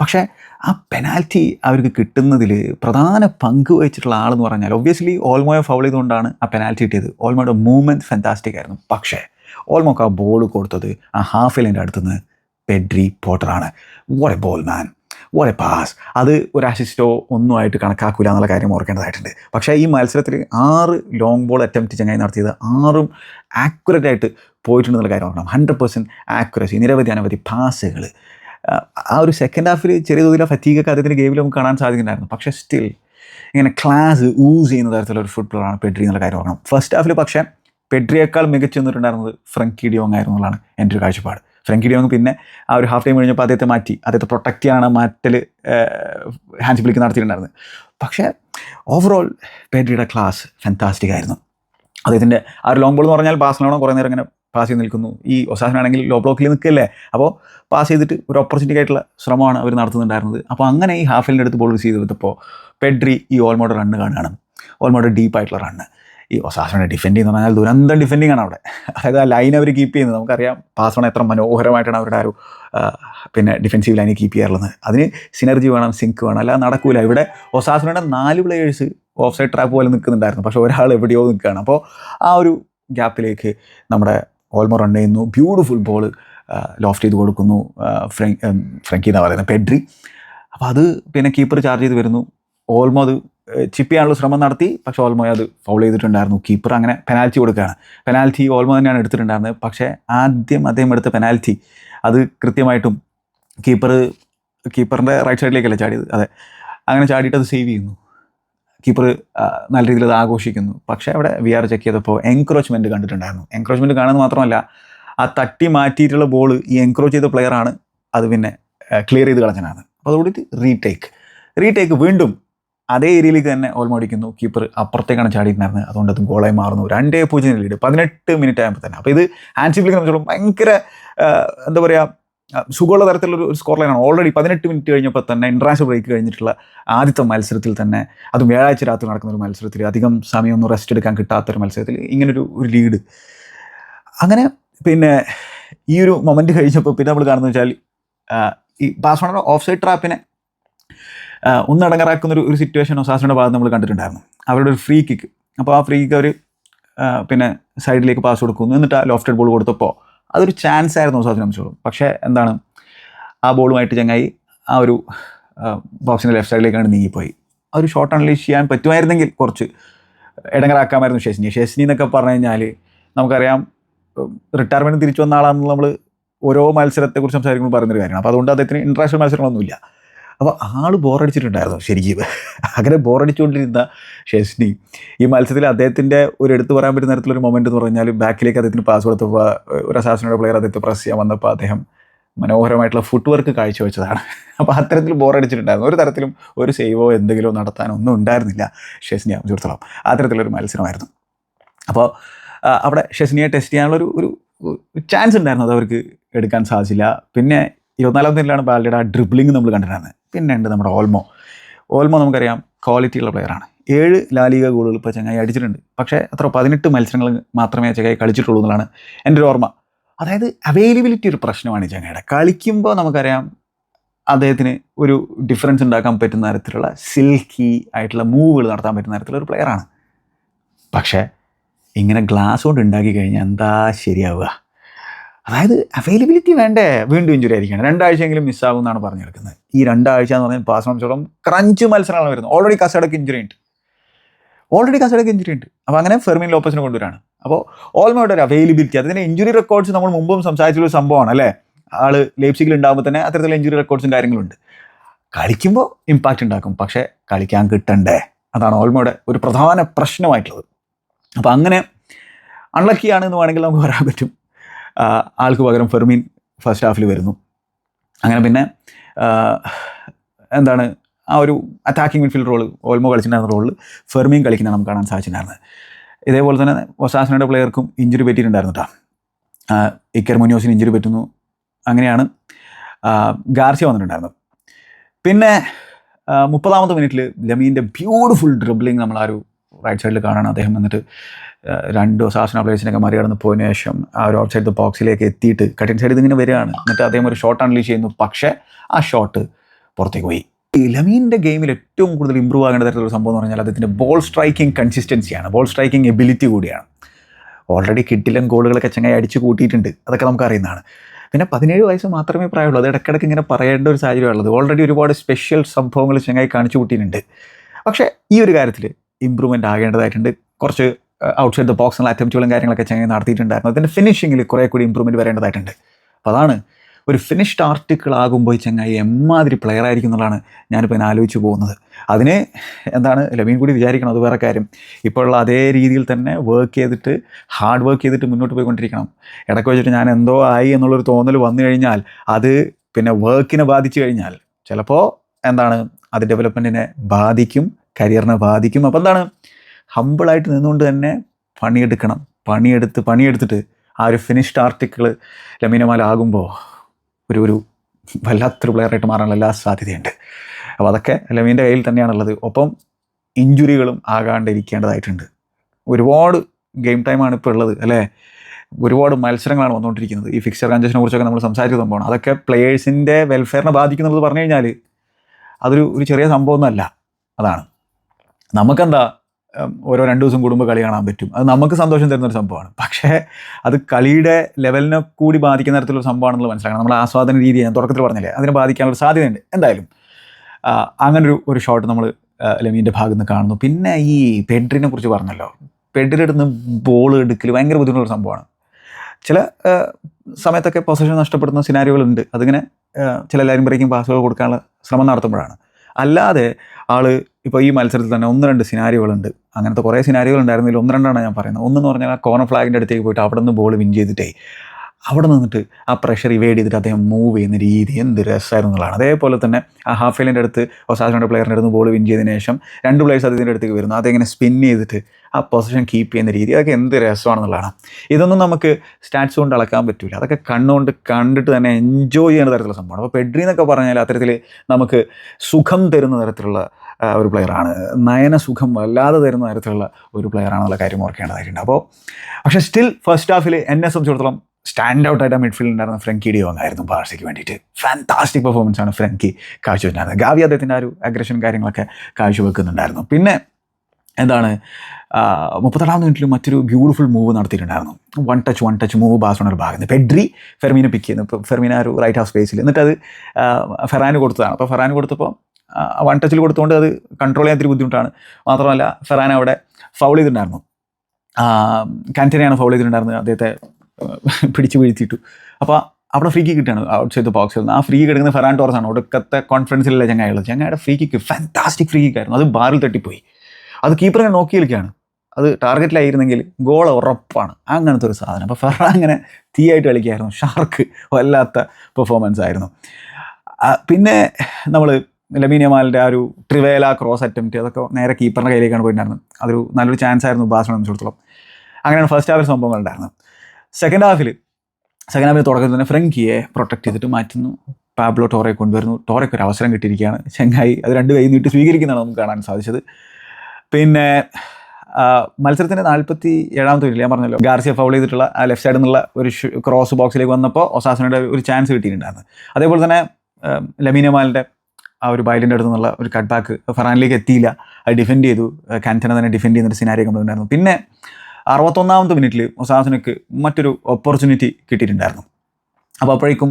പക്ഷേ ആ പെനാൽറ്റി അവർക്ക് കിട്ടുന്നതിൽ പ്രധാന പങ്ക് വഹിച്ചിട്ടുള്ള ആളെന്ന് പറഞ്ഞാൽ ഒബ്വിയസ്ലി ഓൾമോയെ ഫൗൾ ചെയ്തുകൊണ്ടാണ് ആ പെനാൽറ്റി കിട്ടിയത്. ഓൾമോയുടെ മൂവ്മെന്റ് ഫെന്റാസ്റ്റിക് ആയിരുന്നു. പക്ഷേ ഓൾമോക്ക് ആ ബോൾ കൊടുത്തത് ആ ഹാഫ് ലൈന്റെ അടുത്തുനിന്ന് Pedri പോട്ടറാണ് what a ball man what a pass അത് ഒരു അസിസ്റ്റോ ഒന്നുമായിട്ട് കണക്കാക്കില്ല എന്നുള്ള കാര്യം ഓർക്കേണ്ടതായിട്ടുണ്ട്. പക്ഷേ ഈ മത്സരത്തിൽ ആറ് ലോങ് ബോൾ അറ്റംപ്റ്റ് ചങ്ങായി നടത്തിയത് ആറും ആക്യുറേറ്റ് ആയിട്ട് പോയിട്ടുണ്ടെന്നുള്ള കാര്യം ഓർക്കണം. ഹൺഡ്രഡ് പെർസെന്റ് ആക്യുറസി നിരവധി അനവധി പാസുകൾ ആ ഒരു സെക്കൻഡ് ഹാഫിൽ ചെറിയ തോതിലെ ഫറ്റീഗൊക്കെ അദ്ദേഹത്തിന്റെ ഗെയിമിൽ നമുക്ക് കാണാൻ സാധിക്കുന്നുണ്ടായിരുന്നു. പക്ഷേ സ്റ്റിൽ ഇങ്ങനെ ക്ലാസ് ഊസ് ചെയ്യുന്ന തരത്തിലുള്ള ഒരു ഫുട്ബോളാണ് പെഡ്രി എന്നുള്ള കാര്യം ഓർക്കണം. ഫസ്റ്റ് ഹാഫിൽ പക്ഷേ പെഡ്രിയേക്കാൾ മികച്ചു നിന്നിട്ടുണ്ടായിരുന്നത് ഫ്രങ്കി ഡിയോങ് ആയിരുന്നു എന്നുള്ളതാണ് എന്റെ ഒരു കാഴ്ചപ്പാട്. ഫ്രങ്കി ഡിയോങ് പിന്നെ ആ ഒരു ഹാഫ് ടൈം കഴിഞ്ഞപ്പോൾ അദ്ദേഹത്തെ മാറ്റി. അദ്ദേഹത്തെ പ്രൊട്ടക്റ്റ് ചെയ്യാനാണ് മാറ്റൽ ഹാൻഡ് ബ്ലിക്ക് നടത്തിയിട്ടുണ്ടായിരുന്നത്. പക്ഷേ ഓവറോൾ പേഡ്രിയുടെ ക്ലാസ് ഫാന്റാസ്റ്റിക് ആയിരുന്നു. അദ്ദേഹത്തിന്റെ ആ ഒരു ലോങ് ബോൾ എന്ന് പറഞ്ഞാൽ ബാഴ്സലോണ കുറേ നേരം ഇങ്ങനെ പാസ് ചെയ്ത് നിൽക്കുന്നു. ഈ ഒസാസിനാണെങ്കിൽ ലോ ബ്ലോക്കിൽ നിൽക്കല്ലേ? അപ്പോൾ പാസ് ചെയ്തിട്ട് ഒരു ഓപ്പർച്യൂണിറ്റി ആയിട്ടുള്ള ശ്രമമാണ് അവർ നടത്തുന്നുണ്ടായിരുന്നത്. അപ്പോൾ അങ്ങനെ ഈ ഹാഫിലിന്റെ അടുത്ത് ബോൾ റിസീവ് ചെയ്തപ്പോൾ പെഡ്രി ഈ ഓൾമോഡ് റണ്ണ് കാണുകയാണ്. ഓൾമോഡ് ഡീപ്പായിട്ടുള്ള റണ്ണ് ഈ ഒസാസിനെ ഡിഫെൻഡ് ചെയ്യുന്ന പറഞ്ഞാൽ ദുരന്തം ഡിഫെൻഡിങ് ആണ് അവിടെ. അതായത് ആ ലൈൻ അവർ കീപ്പ് ചെയ്യുന്നത്. നമുക്കറിയാം പാസോണ എത്ര മനോഹരമായിട്ടാണ് അവരുടെ ഒരു പിന്നെ ഡിഫെൻസീവ് ലൈനിൽ കീപ്പ് ചെയ്യാറുള്ളത്. അതിന് സിനർജി വേണം സിങ്ക് വേണം അല്ലാതെ നടക്കൂല. ഇവിടെ ഒസാസിനയുടെ നാല് പ്ലേയേഴ്സ് ഓഫ് സൈഡ് ട്രാപ്പ് പോലെ നിൽക്കുന്നുണ്ടായിരുന്നു. പക്ഷേ ഒരാൾ എവിടെയോ നിൽക്കുകയാണ്. അപ്പോൾ ആ ഒരു ഗ്യാപ്പിലേക്ക് നമ്മുടെ ഓൾമോ റൺ ചെയ്യുന്നു. ബ്യൂട്ടിഫുൾ ബോൾ ലോഫ്റ്റ് ചെയ്ത് കൊടുക്കുന്നു. ഫ്രങ്ക് ഫ്രങ്കി എന്നാണ് പറയുന്നത് പെഡ്രി. അപ്പോൾ അത് പിന്നെ കീപ്പർ ചാർജ് ചെയ്ത് വരുന്നു. ഓൾമോ അത് ചിപ്പ് ചെയ്യാനുള്ള ശ്രമം നടത്തി. പക്ഷേ ഓൾമോ അത് ഫൗൾ ചെയ്തിട്ടുണ്ടായിരുന്നു. കീപ്പർ അങ്ങനെ പെനാൽറ്റി കൊടുക്കുകയാണ്. പെനാൽറ്റി ഓൾമോ തന്നെയാണ് എടുത്തിട്ടുണ്ടായിരുന്നത്. പക്ഷേ ആദ്യം അദ്ദേഹം എടുത്ത പെനാൽറ്റി അത് കൃത്യമായിട്ടും കീപ്പർ കീപ്പറിന്റെ റൈറ്റ് സൈഡിലേക്കല്ലേ ചാടിയത്? അതെ. അങ്ങനെ ചാടിയിട്ട് അത് സേവ് ചെയ്യുന്നു. കീപ്പർ നല്ല രീതിയിൽ അത് ആഘോഷിക്കുന്നു. പക്ഷേ അവിടെ വി ആർ ചെക്ക് ചെയ്തപ്പോൾ എൻക്രോച്ച്മെന്റ് കണ്ടിട്ടുണ്ടായിരുന്നു. എൻക്രോച്ച്മെന്റ് കാണുന്നത് മാത്രമല്ല ആ തട്ടി മാറ്റിയിട്ടുള്ള ബോൾ ഈ എൻക്രോച്ച് ചെയ്ത പ്ലെയറാണ് അത് പിന്നെ ക്ലിയർ ചെയ്ത് കളഞ്ഞതാണ്. അപ്പോൾ അതുകൂടി റീടേക്ക് റീടേക്ക് വീണ്ടും അതേ ഏരിയയിലേക്ക് തന്നെ ഓൾമോ അടിക്കുന്നു. കീപ്പർ അപ്പുറത്തേക്കാണ് ചാടിയിട്ടുണ്ടായിരുന്നത് അതുകൊണ്ട് അത് ഗോളായി മാറുന്നു. രണ്ടേ പൂജ്യം ലീഡ് പതിനെട്ട് മിനിറ്റ് ആയപ്പോൾ തന്നെ. അപ്പോൾ ഇത് ഹാൻസിബിളിക്ക് സംബന്ധിച്ചോളം ഭയങ്കര എന്താ പറയുക സുഖമുള്ള തരത്തിലുള്ള ഒരു സ്കോർ ലൈനാണ് ഓൾറെഡി പതിനെട്ട് മിനിറ്റ് കഴിഞ്ഞപ്പോൾ തന്നെ ഇന്റർനാഷണൽ ബ്രേക്ക് കഴിഞ്ഞിട്ടുള്ള ആദ്യത്തെ മത്സരത്തിൽ തന്നെ അത് വ്യാഴാഴ്ച രാത്രി നടക്കുന്ന ഒരു മത്സരത്തിൽ അധികം സമയമൊന്നും റെസ്റ്റ് എടുക്കാൻ കിട്ടാത്തൊരു മത്സരത്തിൽ ഇങ്ങനൊരു ഒരു ലീഡ് അങ്ങനെ പിന്നെ ഈ ഒരു മൊമെന്റ് കഴിഞ്ഞപ്പോൾ പിന്നെ നമ്മൾ കാണുന്നത് വെച്ചാൽ ഈ ബാസ്മണയുടെ ഓഫ് സൈഡ് ട്രാപ്പിനെ ഒന്നടങ്ങറാക്കുന്ന ഒരു സിറ്റുവേഷൻ ഒസാസിന്റെ ഭാഗത്ത് നമ്മൾ കണ്ടിട്ടുണ്ടായിരുന്നു. അവരുടെ ഒരു ഫ്രീ കിക്ക് അപ്പോൾ ആ ഫ്രീ കിക്ക് അവർ പിന്നെ സൈഡിലേക്ക് പാസ് കൊടുക്കുന്നു. എന്നിട്ട് ആ ലോഫ്റ്റഡ് ബോൾ കൊടുത്തപ്പോൾ അതൊരു ചാൻസ് ആയിരുന്നു ഒസാസിനെ സംബന്ധിച്ചോളും. പക്ഷേ എന്താണ്? ആ ബോളുമായിട്ട് ചങ്ങായി ആ ഒരു ബോക്സിന്റെ ലെഫ്റ്റ് സൈഡിലേക്കാണ് നീങ്ങിപ്പോയി. ആ ഒരു ഷോട്ട് അൺലീഷ് ചെയ്യാൻ പറ്റുമായിരുന്നെങ്കിൽ കുറച്ച് ഇടങ്ങറാക്കാമായിരുന്നു ഷെസ്നി ഷെസ്നി എന്നൊക്കെ പറഞ്ഞു കഴിഞ്ഞാൽ നമുക്കറിയാം റിട്ടയർമെന്റ് തിരിച്ചു വന്ന ആളാണെന്ന് നമ്മൾ ഓരോ മത്സരത്തെക്കുറിച്ച് സംസാരിക്കുമ്പോൾ പറയുന്നൊരു കാര്യമാണ്. അപ്പോൾ അതുകൊണ്ട് അദ്ദേഹത്തിന് ഇന്റർനാഷണൽ മത്സരങ്ങളൊന്നുമില്ല. അപ്പോൾ ആൾ ബോറടിച്ചിട്ടുണ്ടായിരുന്നു ശരിക്കും. അങ്ങനെ ബോറടിച്ചുകൊണ്ടിരുന്ന ഷെസ്നി ഈ മത്സരത്തിൽ അദ്ദേഹത്തിന്റെ ഒരു എടുത്തു പറയാൻ പറ്റുന്ന തരത്തിലൊരു മൊമെന്റ് എന്ന് പറഞ്ഞാൽ ബാക്കിലേക്ക് അദ്ദേഹത്തിന് പാസ് കൊടുത്തപ്പോൾ ഒരു അസാസിനോട് പ്ലെയർ അദ്ദേഹത്തെ പ്രസ് ചെയ്യാൻ വന്നപ്പോൾ അദ്ദേഹം മനോഹരമായിട്ടുള്ള ഫുട് വർക്ക് കാഴ്ചവെച്ചതാണ്. അപ്പോൾ അത്തരത്തിൽ ബോറടിച്ചിട്ടുണ്ടായിരുന്നു. ഒരു തരത്തിലും ഒരു സേവോ എന്തെങ്കിലും നടത്താനോ ഒന്നും ഉണ്ടായിരുന്നില്ല ഷെസ്നിയെ സംബന്ധിച്ചിടത്തോളം അത്തരത്തിലൊരു മത്സരമായിരുന്നു. അപ്പോൾ അവിടെ ഷെസ്നിയെ ടെസ്റ്റ് ചെയ്യാനുള്ളൊരു ഒരു ചാൻസ് ഉണ്ടായിരുന്നു അത് അവർക്ക് എടുക്കാൻ സാധിച്ചില്ല. പിന്നെ ഇരുപത്തിനാലാം തീയതിയിലാണ് ബാലിയുടെ ആ ഡ്രിബ്ലിംഗ് നമ്മൾ കണ്ടിട്ടുണ്ടായിരുന്നത്. പിന്നെ ഉണ്ട് നമ്മുടെ ഓൾമോ ഓൾമോ നമുക്കറിയാം ക്വാളിറ്റിയുള്ള പ്ലെയറാണ് ഏഴ് ലാലിക ഗോളുകൾ ഇപ്പോൾ ചങ്ങായി അടിച്ചിട്ടുണ്ട്. പക്ഷേ അത്ര പതിനെട്ട് മത്സരങ്ങൾ മാത്രമേ ചങ്ങായി കളിച്ചിട്ടുള്ളൂ എന്നുള്ളതാണ് എന്റെ ഒരു ഓർമ്മ. അതായത് അവൈലബിലിറ്റി ഒരു പ്രശ്നമാണ് ചങ്ങായിയുടെ. കളിക്കുമ്പോൾ നമുക്കറിയാം അദ്ദേഹത്തിന് ഒരു ഡിഫറൻസ് ഉണ്ടാക്കാൻ പറ്റുന്ന തരത്തിലുള്ള സിൽക്കി ആയിട്ടുള്ള മൂവുകൾ നടത്താൻ പറ്റുന്ന തരത്തിലുള്ള ഒരു പ്ലെയറാണ് പക്ഷേ ഇങ്ങനെ ഗ്ലാസ് കൊണ്ട് ഉണ്ടാക്കി കഴിഞ്ഞാൽ എന്താ ശരിയാവുക? അതായത് അവൈലബിലിറ്റി വേണ്ടേ? വീണ്ടും ഇഞ്ചുറി ആയിരിക്കണം. രണ്ടാഴ്ചയെങ്കിലും മിസ്സാകും എന്നാണ് പറഞ്ഞു കിടക്കുന്നത് ഈ രണ്ടാഴ്ച എന്ന് പറഞ്ഞാൽ പാസ് സംബന്ധിച്ചോളം ക്രഞ്ച് മത്സരങ്ങളാണ് വരുന്നത്. ഓൾറെഡി കസടക്ക് ഇഞ്ചുറി ഉണ്ട്. ഓൾറെഡി കസടക്ക് ഇഞ്ചുറി ഉണ്ട്. അപ്പോൾ അങ്ങനെ ഫെർമിൻ ലോപ്പസിനെ കൊണ്ടുവരാണ്. അപ്പോൾ ഓൾമോയുടെ ഒരു അവൈലബിലിറ്റി അതിന്റെ ഇഞ്ചുറി റെക്കോർഡ്സ് നമ്മൾ മുമ്പും സംസാരിച്ചൊരു സംഭവമാണ് അല്ലേ? ആൾ ലേപ്സിക്കിൽ ഉണ്ടാകുമ്പോൾ തന്നെ അത്തരത്തിലുള്ള ഇഞ്ചുറി റെക്കോർഡ്സും കാര്യങ്ങളുണ്ട്. കളിക്കുമ്പോൾ ഇമ്പാക്റ്റ് ഉണ്ടാക്കും. പക്ഷേ കളിക്കാൻ കിട്ടണ്ടേ? അതാണ് ഓൾമോയുടെ ഒരു പ്രധാന പ്രശ്നമായിട്ടുള്ളത്. അപ്പോൾ അങ്ങനെ അൺലക്കിയാണ് എന്ന് വേണമെങ്കിൽ നമുക്ക് പറയാൻ പറ്റും. ആൾക്ക് പകരം ഫെർമീൻ ഫസ്റ്റ് ഹാഫിൽ വരുന്നു. അങ്ങനെ പിന്നെ എന്താണ് ആ ഒരു അറ്റാക്കിംഗ് മിഡ്ഫീൽഡ് റോൾ ഓൾമോ കളിച്ചിട്ടുണ്ടായിരുന്ന റോളിൽ ഫെർമീൻ കളിക്കുന്ന നമുക്ക് കാണാൻ സാധിച്ചിട്ടുണ്ടായിരുന്നത് ഇതേപോലെ തന്നെ ഒസാസനയുടെ പ്ലെയർക്കും ഇഞ്ചുറി പറ്റിയിട്ടുണ്ടായിരുന്നു കേട്ടോ ഇക്കർ മുനിയോസിന് ഇഞ്ചുറി പറ്റുന്നു. അങ്ങനെയാണ് ഗാർസിയ വന്നിട്ടുണ്ടായിരുന്നത്. പിന്നെ മുപ്പതാമത്തെ മിനിറ്റിൽ ലമീന്റെ ബ്യൂട്ടിഫുൾ ഡ്രിബ്ലിംഗ് നമ്മൾ ആ ഒരു റൈറ്റ് സൈഡിൽ കാണാണ് അദ്ദേഹം എന്നിട്ട് രണ്ട് സാസന പ്ലേസിനൊക്കെ മറികടന്ന് പോയതിനു ശേഷം ആ ഒരു ഔട്ട് സൈഡ് ബോക്സിലേക്ക് എത്തിയിട്ട് കട്ടിൻ സൈഡിൽ ഇതിങ്ങനെ വരികയാണ്. എന്നിട്ട് അദ്ദേഹം ഒരു ഷോട്ട് അൺലീഷ് ചെയ്യുന്നു. പക്ഷേ ആ ഷോട്ട് പുറത്തേക്ക് പോയി. ഇലമീന്റെ ഗെയിമിൽ ഏറ്റവും കൂടുതൽ ഇമ്പ്രൂവ് ആകേണ്ട തരത്തിലുള്ള സംഭവം എന്ന് പറഞ്ഞാൽ അദ്ദേഹത്തിന്റെ ബോൾ സ്ട്രൈക്കിംഗ് കൺസിസ്റ്റൻസിയാണ് ബോൾ സ്ട്രൈക്കിംഗ് എബിലിറ്റി കൂടിയാണ്. ഓൾറെഡി കിട്ടിലൻ ഗോളുകളൊക്കെ ചങ്ങായി അടിച്ചു കൂട്ടിയിട്ടുണ്ട്. അതൊക്കെ നമുക്ക് അറിയുന്നതാണ്. പിന്നെ പതിനേഴ് വയസ്സ് മാത്രമേ പ്രായമുള്ളൂ. അത് ഇടയ്ക്കിടയ്ക്ക് ഇങ്ങനെ പറയേണ്ട ഒരു സാഹചര്യമുള്ളത് ഓൾറെഡി ഒരുപാട് സ്പെഷ്യൽ സംഭവങ്ങൾ ചങ്ങായി കാണിച്ചു കൂട്ടിയിട്ടുണ്ട്. പക്ഷേ ഈ ഒരു കാര്യത്തിൽ ഇമ്പ്രൂവ്മെന്റ് ആകേണ്ടതായിട്ടുണ്ട്. കുറച്ച് ഔട്ട് സൈഡ് ദ ബോക്സിനുള്ള അറ്റംപ്റ്റുകളും കാര്യങ്ങളൊക്കെ ചങ്ങായി നടത്തിയിട്ടുണ്ടായിരുന്നു അതിന്റെ ഫിനിഷിങ്ങിൽ കുറേ കൂടി ഇമ്പ്രൂവ്മെന്റ് വരേണ്ടതായിട്ടുണ്ട്. അപ്പോൾ അതാണ് ഒരു ഫിനിഷ്ഡ് ആർട്ടിക്കിൾ ആകുമ്പോൾ ചെങ്ങായി എമ്മാതിരി പ്ലെയർ ആയിരിക്കും എന്നുള്ളതാണ് ഞാനിപ്പോൾ ഇങ്ങനെ ആലോചിച്ച് പോകുന്നത്. അതിന് എന്താണ് ലമീൻ കൂടി വിചാരിക്കണം അത് വേറെ കാര്യം. ഇപ്പോഴുള്ള അതേ രീതിയിൽ തന്നെ വർക്ക് ചെയ്തിട്ട് ഹാർഡ് വർക്ക് ചെയ്തിട്ട് മുന്നോട്ട് പോയിക്കൊണ്ടിരിക്കണം. ഇടയ്ക്ക് വെച്ചിട്ട് ഞാൻ എന്തോ ആയി എന്നുള്ളൊരു തോന്നൽ വന്നു കഴിഞ്ഞാൽ അത് പിന്നെ വർക്കിനെ ബാധിച്ചു കഴിഞ്ഞാൽ ചിലപ്പോൾ എന്താണ് അത് ഡെവലപ്മെന്റിനെ ബാധിക്കും. കരിയറിനെ ബാധിക്കും. അപ്പോൾ എന്താണ്? ഹമ്പിളായിട്ട് നിന്നുകൊണ്ട് തന്നെ പണിയെടുക്കണം. പണിയെടുത്ത് പണിയെടുത്തിട്ട് ആ ഒരു ഫിനിഷ്ഡ് ആർട്ടിക്കിൾ ലമീനമാല ആകുമ്പോൾ ഒരു ഒരു വല്ലാത്തൊരു പ്ലെയറായിട്ട് മാറാനുള്ള എല്ലാ സാധ്യതയുണ്ട്. അപ്പോൾ അതൊക്കെ ലമീന്റെ കയ്യിൽ തന്നെയാണുള്ളത്. ഒപ്പം ഇഞ്ചുറികളും ആകാണ്ടിരിക്കേണ്ടതായിട്ടുണ്ട്. ഒരുപാട് ഗെയിം ടൈമാണ് ഇപ്പോൾ ഉള്ളത് അല്ലേ? ഒരുപാട് മത്സരങ്ങളാണ് വന്നുകൊണ്ടിരിക്കുന്നത്. ഈ ഫിക്സർ കഞ്ചഷനെ കുറിച്ചൊക്കെ നമ്മൾ സംസാരിച്ച സംഭവമാണ് അതൊക്കെ പ്ലേയേഴ്സിന്റെ വെൽഫെയറിനെ ബാധിക്കുന്നത് പറഞ്ഞു കഴിഞ്ഞാൽ അതൊരു ഒരു ചെറിയ സംഭവമൊന്നുമല്ല. അതാണ്. നമുക്കെന്താ ഓരോ രണ്ട് ദിവസം കൂടുമ്പോൾ കളി കാണാൻ പറ്റും. അത് നമുക്ക് സന്തോഷം തരുന്ന ഒരു സംഭവമാണ്. പക്ഷേ അത് കളിയുടെ ലെവലിനെ കൂടി ബാധിക്കുന്ന തരത്തിലുള്ള സംഭവമാണെന്നുള്ളത് മനസ്സിലാക്കണം. നമ്മൾ ആസ്വാദന രീതി ഞാൻ തുടക്കത്തിൽ പറഞ്ഞില്ലേ അതിനെ ബാധിക്കാനുള്ള സാധ്യതയുണ്ട്. എന്തായാലും അങ്ങനൊരു ഒരു ഷോട്ട് നമ്മൾ ലെമീന്റെ ഭാഗത്ത് നിന്ന് കാണുന്നു. പിന്നെ ഈ പെഡ്രിനെ കുറിച്ച് പറഞ്ഞല്ലോ. പെഡ്രിയുടെ നിന്ന് ബോൾ എടുക്കൽ ഭയങ്കര ബുദ്ധിമുട്ടുള്ള സംഭവമാണ്. ചില സമയത്തൊക്കെ പൊസിഷൻ നഷ്ടപ്പെടുന്ന സിനാരിയോകളുണ്ട് അതിങ്ങനെ ചില ലൈൻ ബ്രേക്കിംഗ് പാസുകൾ കൊടുക്കാനുള്ള ശ്രമം നടത്തുമ്പോഴാണ്. അല്ലാതെ ആൾ ഇപ്പോൾ ഈ മത്സരത്തിൽ തന്നെ ഒന്ന് രണ്ട് സിനാരികളുണ്ട് അങ്ങനത്തെ കുറേ ഉണ്ടായിരുന്നില്ല ഒന്ന് രണ്ടാണ് ഞാൻ പറയുന്നത്. ഒന്നെന്ന് പറഞ്ഞാൽ കോർണർ ഫ്ലാഗിന്റെ അടുത്തേക്ക് പോയിട്ട് അവിടെ നിന്ന് ബോൾ വിൻ ചെയ്തിട്ടേ അവിടെ നിന്നിട്ട് ആ പ്രഷർ ഇവേഡ് ചെയ്തിട്ട് അദ്ദേഹം മൂവ് ചെയ്യുന്ന രീതി എന്ത് രസമായിരുന്നു എന്നുള്ളതാണ്. അതേപോലെ തന്നെ ആ ഹാഫ് ഫൈലിന്റെ അടുത്ത് ഒസാസിനോട് പ്ലെയറിന്റെ അടുത്ത് ബോൾ വിൻ ചെയ്തതിന് ശേഷം രണ്ട് പ്ലേയേഴ്സ് അതിന്റെ അടുത്തേക്ക് വരുന്നു. അതെങ്ങനെ സ്പിൻ ചെയ്തിട്ട് ആ പൊസിഷൻ കീപ്പ് ചെയ്യുന്ന രീതി അതൊക്കെ എന്ത് രസമാണെന്നുള്ളതാണ്. ഇതൊന്നും നമുക്ക് സ്റ്റാറ്റ്സ് കൊണ്ട് അളക്കാൻ പറ്റില്ല അതൊക്കെ കണ്ണുകൊണ്ട് കണ്ടിട്ട് തന്നെ എൻജോയ് ചെയ്യുന്ന തരത്തിലുള്ള സംഭവമാണ്. അപ്പോൾ പെഡ്രി എന്നൊക്കെ പറഞ്ഞാൽ അത്തരത്തിൽ നമുക്ക് സുഖം തരുന്ന തരത്തിലുള്ള ഒരു പ്ലെയറാണ് നയന സുഖം വല്ലാതെ തരുന്ന തരത്തിലുള്ള ഒരു പ്ലെയറാണെന്നുള്ള കാര്യം ഓർക്കേണ്ടതായിട്ടുണ്ട്. അപ്പോൾ പക്ഷേ സ്റ്റിൽ ഫസ്റ്റ് ഹാഫിൽ എന്നെ സംബന്ധിച്ചിടത്തോളം സ്റ്റാൻഡ് ഔട്ട് ആയിട്ട് ആ മിഡ്ഫീൽഡിൽ ഉണ്ടായിരുന്ന ഫ്രങ്കി ഡിയോങ് ആയിരുന്നു ബാഴ്സയ്ക്ക് വേണ്ടിയിട്ട്. ഫാന്റാസ്റ്റിക് പെർഫോമൻസ് ആണ് ഫ്രങ്കി കാഴ്ചവെച്ചിട്ടുണ്ടായിരുന്നത് ഗാവി അദ്ദേഹത്തിന്റെ ആ ഒരു അഗ്രഷൻ കാര്യങ്ങളൊക്കെ കാഴ്ചവെക്കുന്നുണ്ടായിരുന്നു പിന്നെ എന്താണ് മുപ്പത്തെട്ടാം മിനിറ്റിൽ മറ്റൊരു beautiful move നടത്തിയിട്ടുണ്ടായിരുന്നു. One touch one touch move ബാസോണർ ഭാഗത്ത് പെഡ്രി ഫെർമീനെ പിക്ക് ചെയ്യുന്നു. ഇപ്പോൾ ഫെർമീന ഒരു റൈറ്റ് ഹാഫ് സ്പേസിൽ എന്നിട്ട് അത് ഫെറാന് കൊടുത്തതാണ്. അപ്പോൾ ഫെറാന് കൊടുത്തപ്പോൾ വൺ ടച്ചിൽ കൊടുത്തുകൊണ്ട് അത് കൺട്രോൾ ചെയ്യാൻ ഇത്തിരി ബുദ്ധിമുട്ടാണ്. മാത്രമല്ല ഫെറാൻ അവിടെ ഫൗൾ ചെയ്തിട്ടുണ്ടായിരുന്നു. കാന്റനെയാണ് ഫൗൾ ചെയ്തിട്ടുണ്ടായിരുന്നത്. അദ്ദേഹത്തെ പിടിച്ച് വീഴ്ത്തിയിട്ടു. അപ്പോൾ അവിടെ ഫ്രീ കിക്ക് കിട്ടുകയാണ് ഔട്ട് സൈഡ് ബോക്സിൽ നിന്ന് ആ ഫ്രീ കിടക്കുന്ന ഫെറാൻ ടോറസ് ആണ് ഒടുക്കത്തെ കോൺഫിഡൻസിലുള്ള ചങ്ങായുള്ളത് ചങ്ങായുടെ free kick fantastic free kick ആയിരുന്നു അത് ബാറിൽ തട്ടിപ്പോയി. അത് കീപ്പറിനെ നോക്കി നിൽക്കുകയാണ്. അത് ടാർഗറ്റിലായിരുന്നെങ്കിൽ ഗോൾ ഉറപ്പാണ്. അങ്ങനത്തെ ഒരു സാധനം. അപ്പോൾ ഫെറ അങ്ങനെ തീയായിട്ട് കളിക്കുകയായിരുന്നു. ഷാർക്ക് വല്ലാത്ത പെർഫോമൻസ് ആയിരുന്നു. പിന്നെ നമ്മൾ ലമീനിയമാലിന്റെ ആ ഒരു ട്രിവേല ക്രോസ് അറ്റംപ്റ്റ് അതൊക്കെ നേരെ കീപ്പറിന്റെ കയ്യിലേക്കാണ് പോയിട്ടുണ്ടായിരുന്നത്. അതൊരു നല്ലൊരു ചാൻസ് ആയിരുന്നു ബാസിനെ സംബന്ധിച്ചിടത്തോളം. അങ്ങനെയാണ് ഫസ്റ്റ് ഹാഫിൽ സംഭവങ്ങൾ ഉണ്ടായിരുന്നത്. സെക്കൻഡ് ഹാഫിൽ സെക്കൻഡ് ഹാഫിൽ തുടക്കത്തിൽ തന്നെ ഫ്രങ്കിയെ പ്രൊട്ടക്ട് ചെയ്തിട്ട് മാറ്റുന്നു. പാബ്ലോ ടോറെ കൊണ്ടുവരുന്നു. ടോറയ്ക്ക് ഒരു അവസരം കിട്ടിയിരിക്കുകയാണ്. ചെങ്ങായി അത് രണ്ട് കൈ നീട്ടി സ്വീകരിക്കുന്നതാണ് നമുക്ക് കാണാൻ സാധിച്ചത്. പിന്നെ മത്സരത്തിന്റെ നാൽപ്പത്തി ഏഴാമത്തെ ഇല്ല ഞാൻ പറഞ്ഞല്ലോ ഗാർസിയ ഫൗൾ ചെയ്തിട്ടുള്ള ആ ലെഫ്റ്റ് സൈഡിൽ നിന്നുള്ള ഒരു ക്രോസ് ബോക്സിലേക്ക് വന്നപ്പോൾ ഒസാസിനോട് ഒരു ചാൻസ് കിട്ടിയിട്ടുണ്ടായിരുന്നു. അതേപോലെ തന്നെ ലമീനമാലിന്റെ ആ ഒരു ബൈലിന്റെ അടുത്ത് നിന്നുള്ള ഒരു കട്ട് ബാക്ക് ഫറാനിലേക്ക് എത്തിയില്ല. അത് ഡിഫെൻഡ് ചെയ്തു. കാന്റനെ തന്നെ ഡിഫെൻഡ് ചെയ്യുന്ന ഒരു സിനാരി ഉണ്ടായിരുന്നു പിന്നെ അറുപത്തൊന്നാമത്തെ മിനിറ്റിൽ മൊസാസിനക്ക് മറ്റൊരു ഓപ്പർച്യൂണിറ്റി കിട്ടിയിട്ടുണ്ടായിരുന്നു. അപ്പോൾ അപ്പോഴേക്കും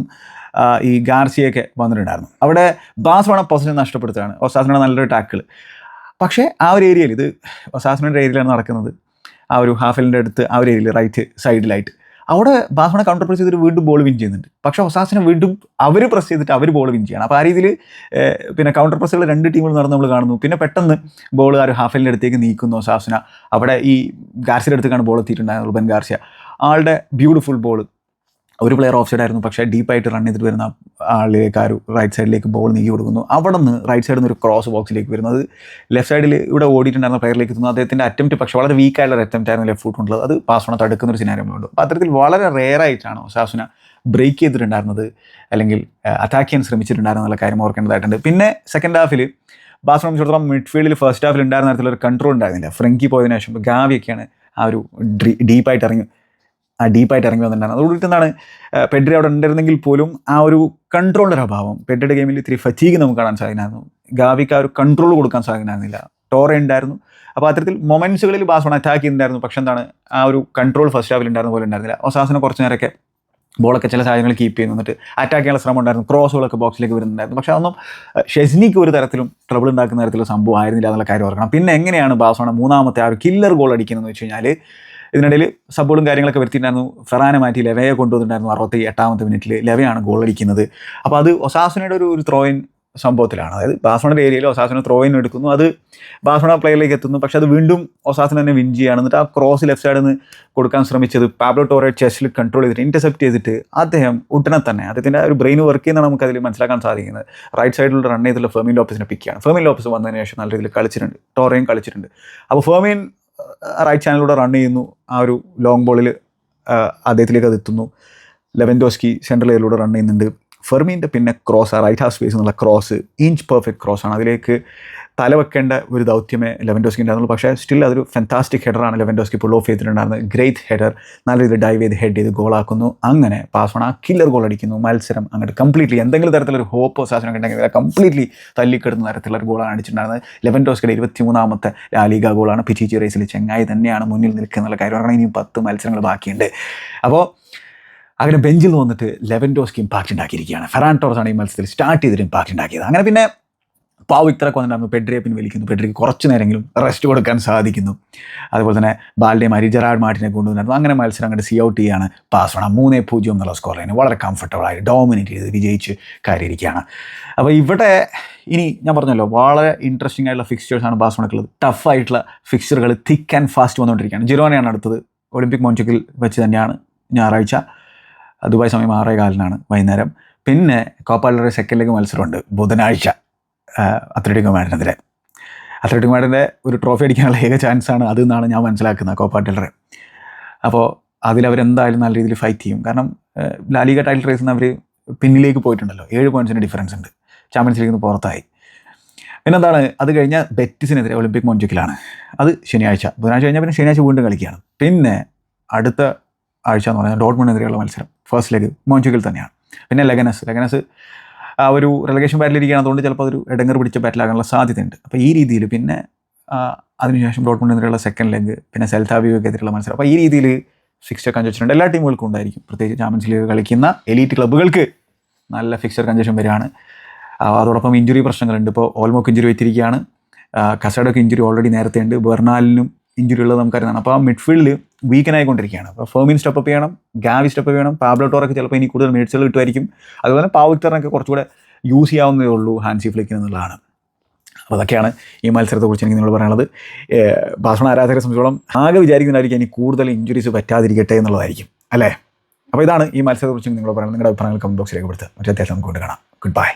ഈ ഗാർസിയൊക്കെ വന്നിട്ടുണ്ടായിരുന്നു. അവിടെ ബാസ്വാണ പൊസിഷൻ നഷ്ടപ്പെടുത്തുകയാണ് ഒസാസിനോട് നല്ലൊരു ടാക്കിൾ പക്ഷേ ആ ഒരു ഏരിയയിൽ ഇത് ഒസാസിനോയുടെ ഏരിയയിലാണ് നടക്കുന്നത്. ആ ഒരു ഹാഫലിന്റെ അടുത്ത് ആ ഒരു ഏരിയയിൽ റൈറ്റ് സൈഡിലായിട്ട് അവിടെ ബാസ്വാണ കൗണ്ടർ പ്രസ് ചെയ്തിട്ട് വീണ്ടും ബോൾ വിൻ ചെയ്യുന്നുണ്ട്. പക്ഷേ ഒസാസിനെ വീണ്ടും അവർ പ്രസ് ചെയ്തിട്ട് അവർ ബോൾ വിൻ ചെയ്യണം. അപ്പോൾ ആ രീതിയിൽ പിന്നെ കൗണ്ടർ പ്രസ്സുകൾ രണ്ട് ടീമുകൾ നടന്ന് നമ്മൾ കാണുന്നു. പിന്നെ പെട്ടെന്ന് ബോൾ ആ ഒരു ഹാഫലിന്റെ അടുത്തേക്ക് നീക്കുന്നു ഒസാസിന. അവിടെ ഈ ഗാർസിയുടെ അടുത്തേക്കാണ് ബോൾ എത്തിയിട്ടുണ്ടായിരുന്നത് റുബൻ ഗാർസിയ. ആളുടെ ബ്യൂട്ടിഫുൾ ബോൾ ഒരു പ്ലെയർ ഓഫ് സൈഡ് ആയിരുന്നു. പക്ഷേ ഡീപ്പായിട്ട് റൺ ചെയ്തിട്ട് വരുന്ന ആളിലേക്ക് ആ ഒരു റൈറ്റ് സൈഡിലേക്ക് ബോൾ നീക്കി കൊടുക്കുന്നു. അവിടെ നിന്ന് റൈറ്റ് സൈഡിൽ നിന്ന് ഒരു ക്രോസ് ബോക്സിലേക്ക് വരുന്നത് ലെഫ്റ്റ് സൈഡിൽ ഇവിടെ ഓടിയിട്ടുണ്ടായിരുന്ന പ്ലെയറിലേക്ക് എത്തുന്നു. അദ്ദേഹത്തിന്റെ അറ്റംപ്റ്റ് പക്ഷേ വളരെ വീക്ക് ആയിട്ടുള്ള അറ്റംപ്റ്റ് ആയിരുന്നു ലെഫ്റ്റ് ഫുട്ട് കൊണ്ടുള്ളത്. അത് പാസ്വണ തടുക്കുന്ന ഒരു സിനാരിയുണ്ട് അപ്പോൾ അത്തരത്തിൽ വളരെ റെയർ ആയിട്ടാണ് ഒസാസുന ബ്രേക്ക് ചെയ്തിട്ടുണ്ടായിരുന്നത്. അല്ലെങ്കിൽ അറ്റാക്ക് ചെയ്യാൻ ശ്രമിച്ചിട്ടുണ്ടായിരുന്ന കാര്യം ഓർക്കേണ്ടതായിട്ടുണ്ട്. പിന്നെ സെക്കൻഡ് ഹാഫിൽ ബാസ് മിഡ് മിഡ്ഫീൽഡിൽ ഫസ്റ്റ് ഹാഫിൽ ഉണ്ടായിരുന്ന തരത്തിലുള്ള ഒരു കൺട്രോൾ ഉണ്ടായിരുന്നില്ല. ഫ്രങ്കി പോയതിനു ശേഷം ഗാവിയൊക്കെയാണ് ആ ഒരു ഡീപ്പായിട്ട് ഇറങ്ങി ഡീപ്പായിട്ട് ഇറങ്ങി വന്നിട്ടുണ്ടായിരുന്നു. അതുകൊണ്ട് എന്താണ് പെഡ്രി അവിടെ ഉണ്ടായിരുന്നെങ്കിൽ പോലും ആ ഒരു കൺട്രോളിന്റെ അഭാവം പെഡ്രിയുടെ ഗെയിമിൽ ഇത്തിരി ഫറ്റീഗ് നമുക്ക് കാണാൻ സാധിക്കുമായിരുന്നു. ഗാവിക്ക് ആ ഒരു കൺട്രോൾ കൊടുക്കാൻ സാധിക്കുന്നില്ല ടോറ ഉണ്ടായിരുന്നു. അപ്പോൾ അത്തരത്തിൽ മൊമെൻസുകളിൽ ബാസ്വൺ അറ്റാക്ക് ചെയ്യുന്നുണ്ടായിരുന്നു പക്ഷെ എന്താണ് ആ ഒരു കൺട്രോൾ ഫസ്റ്റ് ഹാഫിൽ ഉണ്ടായിരുന്ന പോലെ ഉണ്ടായിരുന്നില്ല. ഒസാസിനെ കുറച്ച് നേരമൊക്കെ ബോളൊക്കെ ചില സാഹചര്യങ്ങൾ കീപ്പ് ചെയ്യുന്നു. എന്നിട്ട് അറ്റാക്ക് ചെയ്യാനുള്ള ശ്രമം ഉണ്ടായിരുന്നു. ക്രോസുകളൊക്കെ ബോക്സിലേക്ക് വരുന്നുണ്ടായിരുന്നു. പക്ഷേ അതൊന്നും ഷെസ്നിക്ക് ഒരു തരത്തിലും ട്രബിൾ ഉണ്ടാക്കുന്ന തരത്തിലുള്ള സംഭവം ആയിരുന്നില്ല എന്നുള്ള കാര്യം ഓർക്കണം. പിന്നെ എങ്ങനെയാണ് ബാസോണ മൂന്നാമത്തെ ആ ഒരു കില്ലർ ഗോൾ അടിക്കുന്നതെന്ന് വെച്ച് കഴിഞ്ഞാൽ ഇതിനിടയിൽ സബോളും കാര്യങ്ങളൊക്കെ വരുത്തിയിട്ടുണ്ടായിരുന്നു. ഫെറാനെ മാറ്റി ലെവയെ കൊണ്ടുവന്നിട്ടുണ്ടായിരുന്നു അറുപത്തി എട്ടാമത്തെ മിനിറ്റിൽ ലെവയാണ് ഗോൾ അടിക്കുന്നത്. അപ്പോൾ അത് ഒസാസുനയുടെ ഒരു ഒരു ത്രോയിൻ സംഭവത്തിലാണ്. അതായത് ബാസോണയുടെ ഏരിയയിൽ ഒസാസുന ത്രോയിൻ എടുക്കുന്നു. അത് ബാസോണ പ്ലെയറിലേക്ക് എത്തുന്നു. പക്ഷേ അത് വീണ്ടും ഒസാസുന തന്നെ വിൻ ചെയ്യുകയാണ്. എന്നിട്ട് ആ ക്രോസ് ലെഫ്റ്റ് സൈഡിൽ നിന്ന് കൊടുക്കാൻ ശ്രമിച്ചത് പാബ്ലോ ടോറെ ചെസ്റ്റിൽ കൺട്രോൾ ചെയ്തിട്ട് ഇന്റർസെപ്റ്റ് ചെയ്തിട്ട് അദ്ദേഹം ഉടനെ തന്നെ അദ്ദേഹത്തിന്റെ ഒരു ബ്രെയിൻ വർക്ക് ചെയ്യുന്നതാണ് നമുക്ക് അതിൽ മനസ്സിലാക്കാൻ സാധിക്കുന്നത്. റൈറ്റ് സൈഡിലുള്ള റൺ ചെയ്തിട്ടുള്ള ഫെർമിൻ ലോപ്പസിനെ പിക്കാണ് ഫെർമിൻ ലോപ്പസ് വന്നതിന് ശേഷം നല്ല രീതിയിൽ കളിച്ചിട്ടുണ്ട്. ടോറയും കളിച്ചിട്ടുണ്ട്. അപ്പോൾ ഫെർമിൻ റൈറ്റ് ചാനലിലൂടെ റൺ ചെയ്യുന്നു. ആ ഒരു ലോങ് ബോളിൽ അദ്ദേഹത്തിലേക്ക് അത് എത്തുന്നു. ലെവൻഡോസ്കി സെൻട്രൽ ഏരിയയിലൂടെ റൺ ചെയ്യുന്നുണ്ട്. ഫെർമീന്റെ പിന്നെ ക്രോസ് റൈറ്റ് ഹാഫ് സ്പേസ് എന്നുള്ള ക്രോസ് ഇഞ്ച് പെർഫെക്റ്റ് ക്രോസ് ആണ്. അതിലേക്ക് തല വെക്കേണ്ട ഒരു ദൗത്യമേ ലെവൻഡോസ്കി ഉണ്ടായിരുന്നുള്ളൂ. പക്ഷേ സ്റ്റിൽ അതൊരു ഫെന്റാസ്റ്റിക് ഹെഡറാണ് ലെവൻഡോസ്കി പുൾ ഓഫ് ചെയ്തിട്ടുണ്ടായിരുന്നത്. ഗ്രേറ്റ് ഹെഡർ നല്ല രീതിയിൽ ഡൈവ് ചെയ്ത് ഹെഡ് ചെയ്ത് ഗോളാക്കുന്നു അങ്ങനെ പാസ്വൺ ആ കില്ലർ ഗോൾ അടിക്കുന്നു. മത്സരം അങ്ങോട്ട് കംപ്ലീറ്റ്ലി എന്തെങ്കിലും തരത്തിലൊരു ഹോപ്പ് സാധനം ഉണ്ടെങ്കിൽ കംപ്ലീറ്റ്ലി തല്ലിക്കെടുന്ന തരത്തിലുള്ള ഗോളാണ് അടിച്ചിട്ടുണ്ടായിരുന്നത്. ലെവൻഡോസ്കിയുടെ ഇരുപത്തി മൂന്നാമത്തെ ലാലിക ഗോളാണ് പിച്ചിച്ചി റേസിൽ ചെങ്ങായി തന്നെയാണ് മുന്നിൽ നിൽക്കുന്നുള്ള കാര്യം കാരണം ഇനിയും പത്ത് മത്സരങ്ങൾ ബാക്കിയുണ്ട്. അപ്പോൾ അങ്ങനെ ബെഞ്ചിൽ വന്നിട്ട് ലെവൻഡോസ്കി ഇമ്പാക്റ്റ് ഉണ്ടാക്കിയിരിക്കുകയാണ് ഫെറാൻ ടോറസ് ആണ് ഈ മത്സരത്തിൽ സ്റ്റാർട്ട് ചെയ്തിട്ട് ഇമ്പാക്റ്റ് ഉണ്ടാക്കിയത് അങ്ങനെ പിന്നെ പാവ് ഇത്രയൊക്കെ വന്നിട്ടുണ്ടായിരുന്നു. പെഡ്രിയെ പിൻവലിക്കുന്നു പെഡ്രിക്ക് കുറച്ച് നേരമെങ്കിലും റെസ്റ്റ് കൊടുക്കാൻ സാധിക്കുന്നു. അതുപോലെ തന്നെ ബാൽഡെ മാരി ജെറാഡ് മാർട്ടിനെ കൊണ്ടുവന്നിരുന്നു. അങ്ങനെ മത്സരം അങ്ങോട്ട് സി ഔട്ട് ചെയ്യാണ്. പാസ് വേണം. മൂന്നേ പൂജ്യം എന്നുള്ള സ്കോർ ലൈന് വളരെ കംഫർട്ടബിളായി ഡോമിനേറ്റ് ചെയ്ത് വിജയിച്ച് കയറിയിരിക്കുകയാണ്. അപ്പോൾ ഇവിടെ ഇനി ഞാൻ പറഞ്ഞല്ലോ വളരെ ഇൻട്രസ്റ്റിംഗ് ആയിട്ടുള്ള ഫിക്സ്ചേഴ്സാണ് ബാസ്മണക്കുള്ളത്. ടഫായിട്ടുള്ള ഫിക്സ്ചറുകൾ തിക്ക് ആൻഡ് ഫാസ്റ്റ് വന്നുകൊണ്ടിരിക്കുകയാണ്. ജിറോനയാണ് അടുത്തത്. ഒളിമ്പിക് മോൺചക്കിൽ വെച്ച് തന്നെയാണ് ഞായറാഴ്ച ദുബായ് സമയം ആറേ കാലിനാണ് വൈകുന്നേരം. പിന്നെ കോപ്പാലയുടെ സെക്കൻഡ് ലെഗ് മത്സരമുണ്ട്. ബുധനാഴ്ച അത്ലറ്റിക് മാഡിനെതിരെ അത്ലറ്റിക് മാഡിന്റെ ഒരു ട്രോഫി അടിക്കാനുള്ള ഏക ചാൻസാണ് അത് എന്നാണ് ഞാൻ മനസ്സിലാക്കുന്നത് കോപ്പ ടെലറെ അപ്പോൾ അതിലവരെന്തായാലും നല്ല രീതിയിൽ ഫൈറ്റ് ചെയ്യും. കാരണം ലാലിക ടൈറ്റിൽ റേസിൽ നിന്ന് അവർ പിന്നിലേക്ക് പോയിട്ടുണ്ടല്ലോ. ഏഴ് പോയിന്റ്സിന്റെ ഡിഫറൻസ് ഉണ്ട്. ചാമ്പ്യൻസ് ലീഗിൽ നിന്ന് പുറത്തായി. പിന്നെന്താണ്? അത് കഴിഞ്ഞാൽ ബെറ്റിസിനെതിരെ ഒളിമ്പിക് മോഞ്ചക്കിലാണ്. അത് ശനിയാഴ്ച. ബുധനാഴ്ച കഴിഞ്ഞാൽ പിന്നെ ശനിയാഴ്ച വീണ്ടും കളിക്കുകയാണ്. പിന്നെ അടുത്ത ആഴ്ച എന്ന് പറഞ്ഞാൽ ഡോട്ട്മുണ്ടിനെതിരെയുള്ള മത്സരം. ഫസ്റ്റ് ലെഗ് മോഞ്ചുകിൽ തന്നെയാണ്. പിന്നെ ലെഗനസ്. ലെഗനസ് ആ ഒരു റിലഗേഷൻ ബാറ്റിലിരിക്കുകയാണ് അതുകൊണ്ട് ചിലപ്പോൾ അതൊരു ഇടങ്ങർ പിടിച്ച ബാറ്റിലാകാനുള്ള സാധ്യതയുണ്ട്. അപ്പോൾ ഈ രീതിയിൽ പിന്നെ അതിനുശേഷം ഡോട്ട്മുണ്ടിനെതിരെയുള്ള സെക്കൻഡ് ലെഗ് പിന്നെ സെൽത്താബിയൊക്കെതിരെയുള്ള മത്സരം. അപ്പോൾ ഈ രീതിയിൽ ഫിക്സ്ചർ കൺജക്ഷൻ ഉണ്ട്. എല്ലാ ടീമുകൾക്കും ഉണ്ടായിരിക്കും. പ്രത്യേകിച്ച് ചാമ്പ്യൻസ് ലീഗ് കളിക്കുന്ന എലീറ്റ് ക്ലബ്ബുകൾക്ക് നല്ല ഫിക്സ്ചർ കൺജക്ഷൻ വരികയാണ്. അതോടൊപ്പം ഇഞ്ചുറി പ്രശ്നങ്ങളുണ്ട്. ഇപ്പോൾ ഓൾമോക്ക് ഇഞ്ചുറി വെച്ചിരിക്കുകയാണ്. കസഡൊക്കെ ഇഞ്ചുറി ഓൾറെഡി നേരത്തെ ഉണ്ട് ബെർണാലിനും ഇഞ്ചുറി ഉള്ളത് നമുക്കറിയാം അപ്പോൾ ആ മിഡ്ഫീൽഡിൽ വീക്കനായിക്കൊണ്ടിരിക്കുകയാണ് അപ്പോൾ ഫെർമിൻ സ്റ്റെപ്പ് ചെയ്യണം ഗാവി സ്റ്റെപ്പ് ചെയ്യണം പാബ്ലോട്ടോറൊക്കെ ചിലപ്പോൾ ഇനി കൂടുതൽ മിനിറ്റ്സുകൾ കിട്ടുമായിരിക്കും. അതുപോലെ പാവിക്ടറിനൊക്കെ കുറച്ചുകൂടെ യൂസ് ചെയ്യാവുന്നതേ ഉള്ളൂ ഹാൻസി ഫ്ലിക്കിന് എന്നുള്ളതാണ്. അപ്പോൾ അതൊക്കെയാണ് ഈ മത്സരത്തെക്കുറിച്ച് എനിക്ക് നിങ്ങൾ പറയാനുള്ളത്. ബാസ്മൺ ആരാധകരെ സംബന്ധിച്ചോളം ആകെ വിചാരിക്കുന്നതായിരിക്കും ഇനി കൂടുതൽ ഇഞ്ചുറീസ് പറ്റാതിരിക്കട്ടെ എന്നുള്ളതായിരിക്കും. അല്ലേ? അപ്പോൾ ഇതാണ് ഈ മത്സരത്തെക്കുറിച്ച് നിങ്ങൾ പറയുന്നത് നിങ്ങളുടെ അഭിപ്രായങ്ങൾ കമന്റ് ബോക്സിലേക്ക് കൊടുത്ത് മറ്റേ അത്യാവശ്യം നമുക്ക് കൊണ്ട് കാണാം. Good bye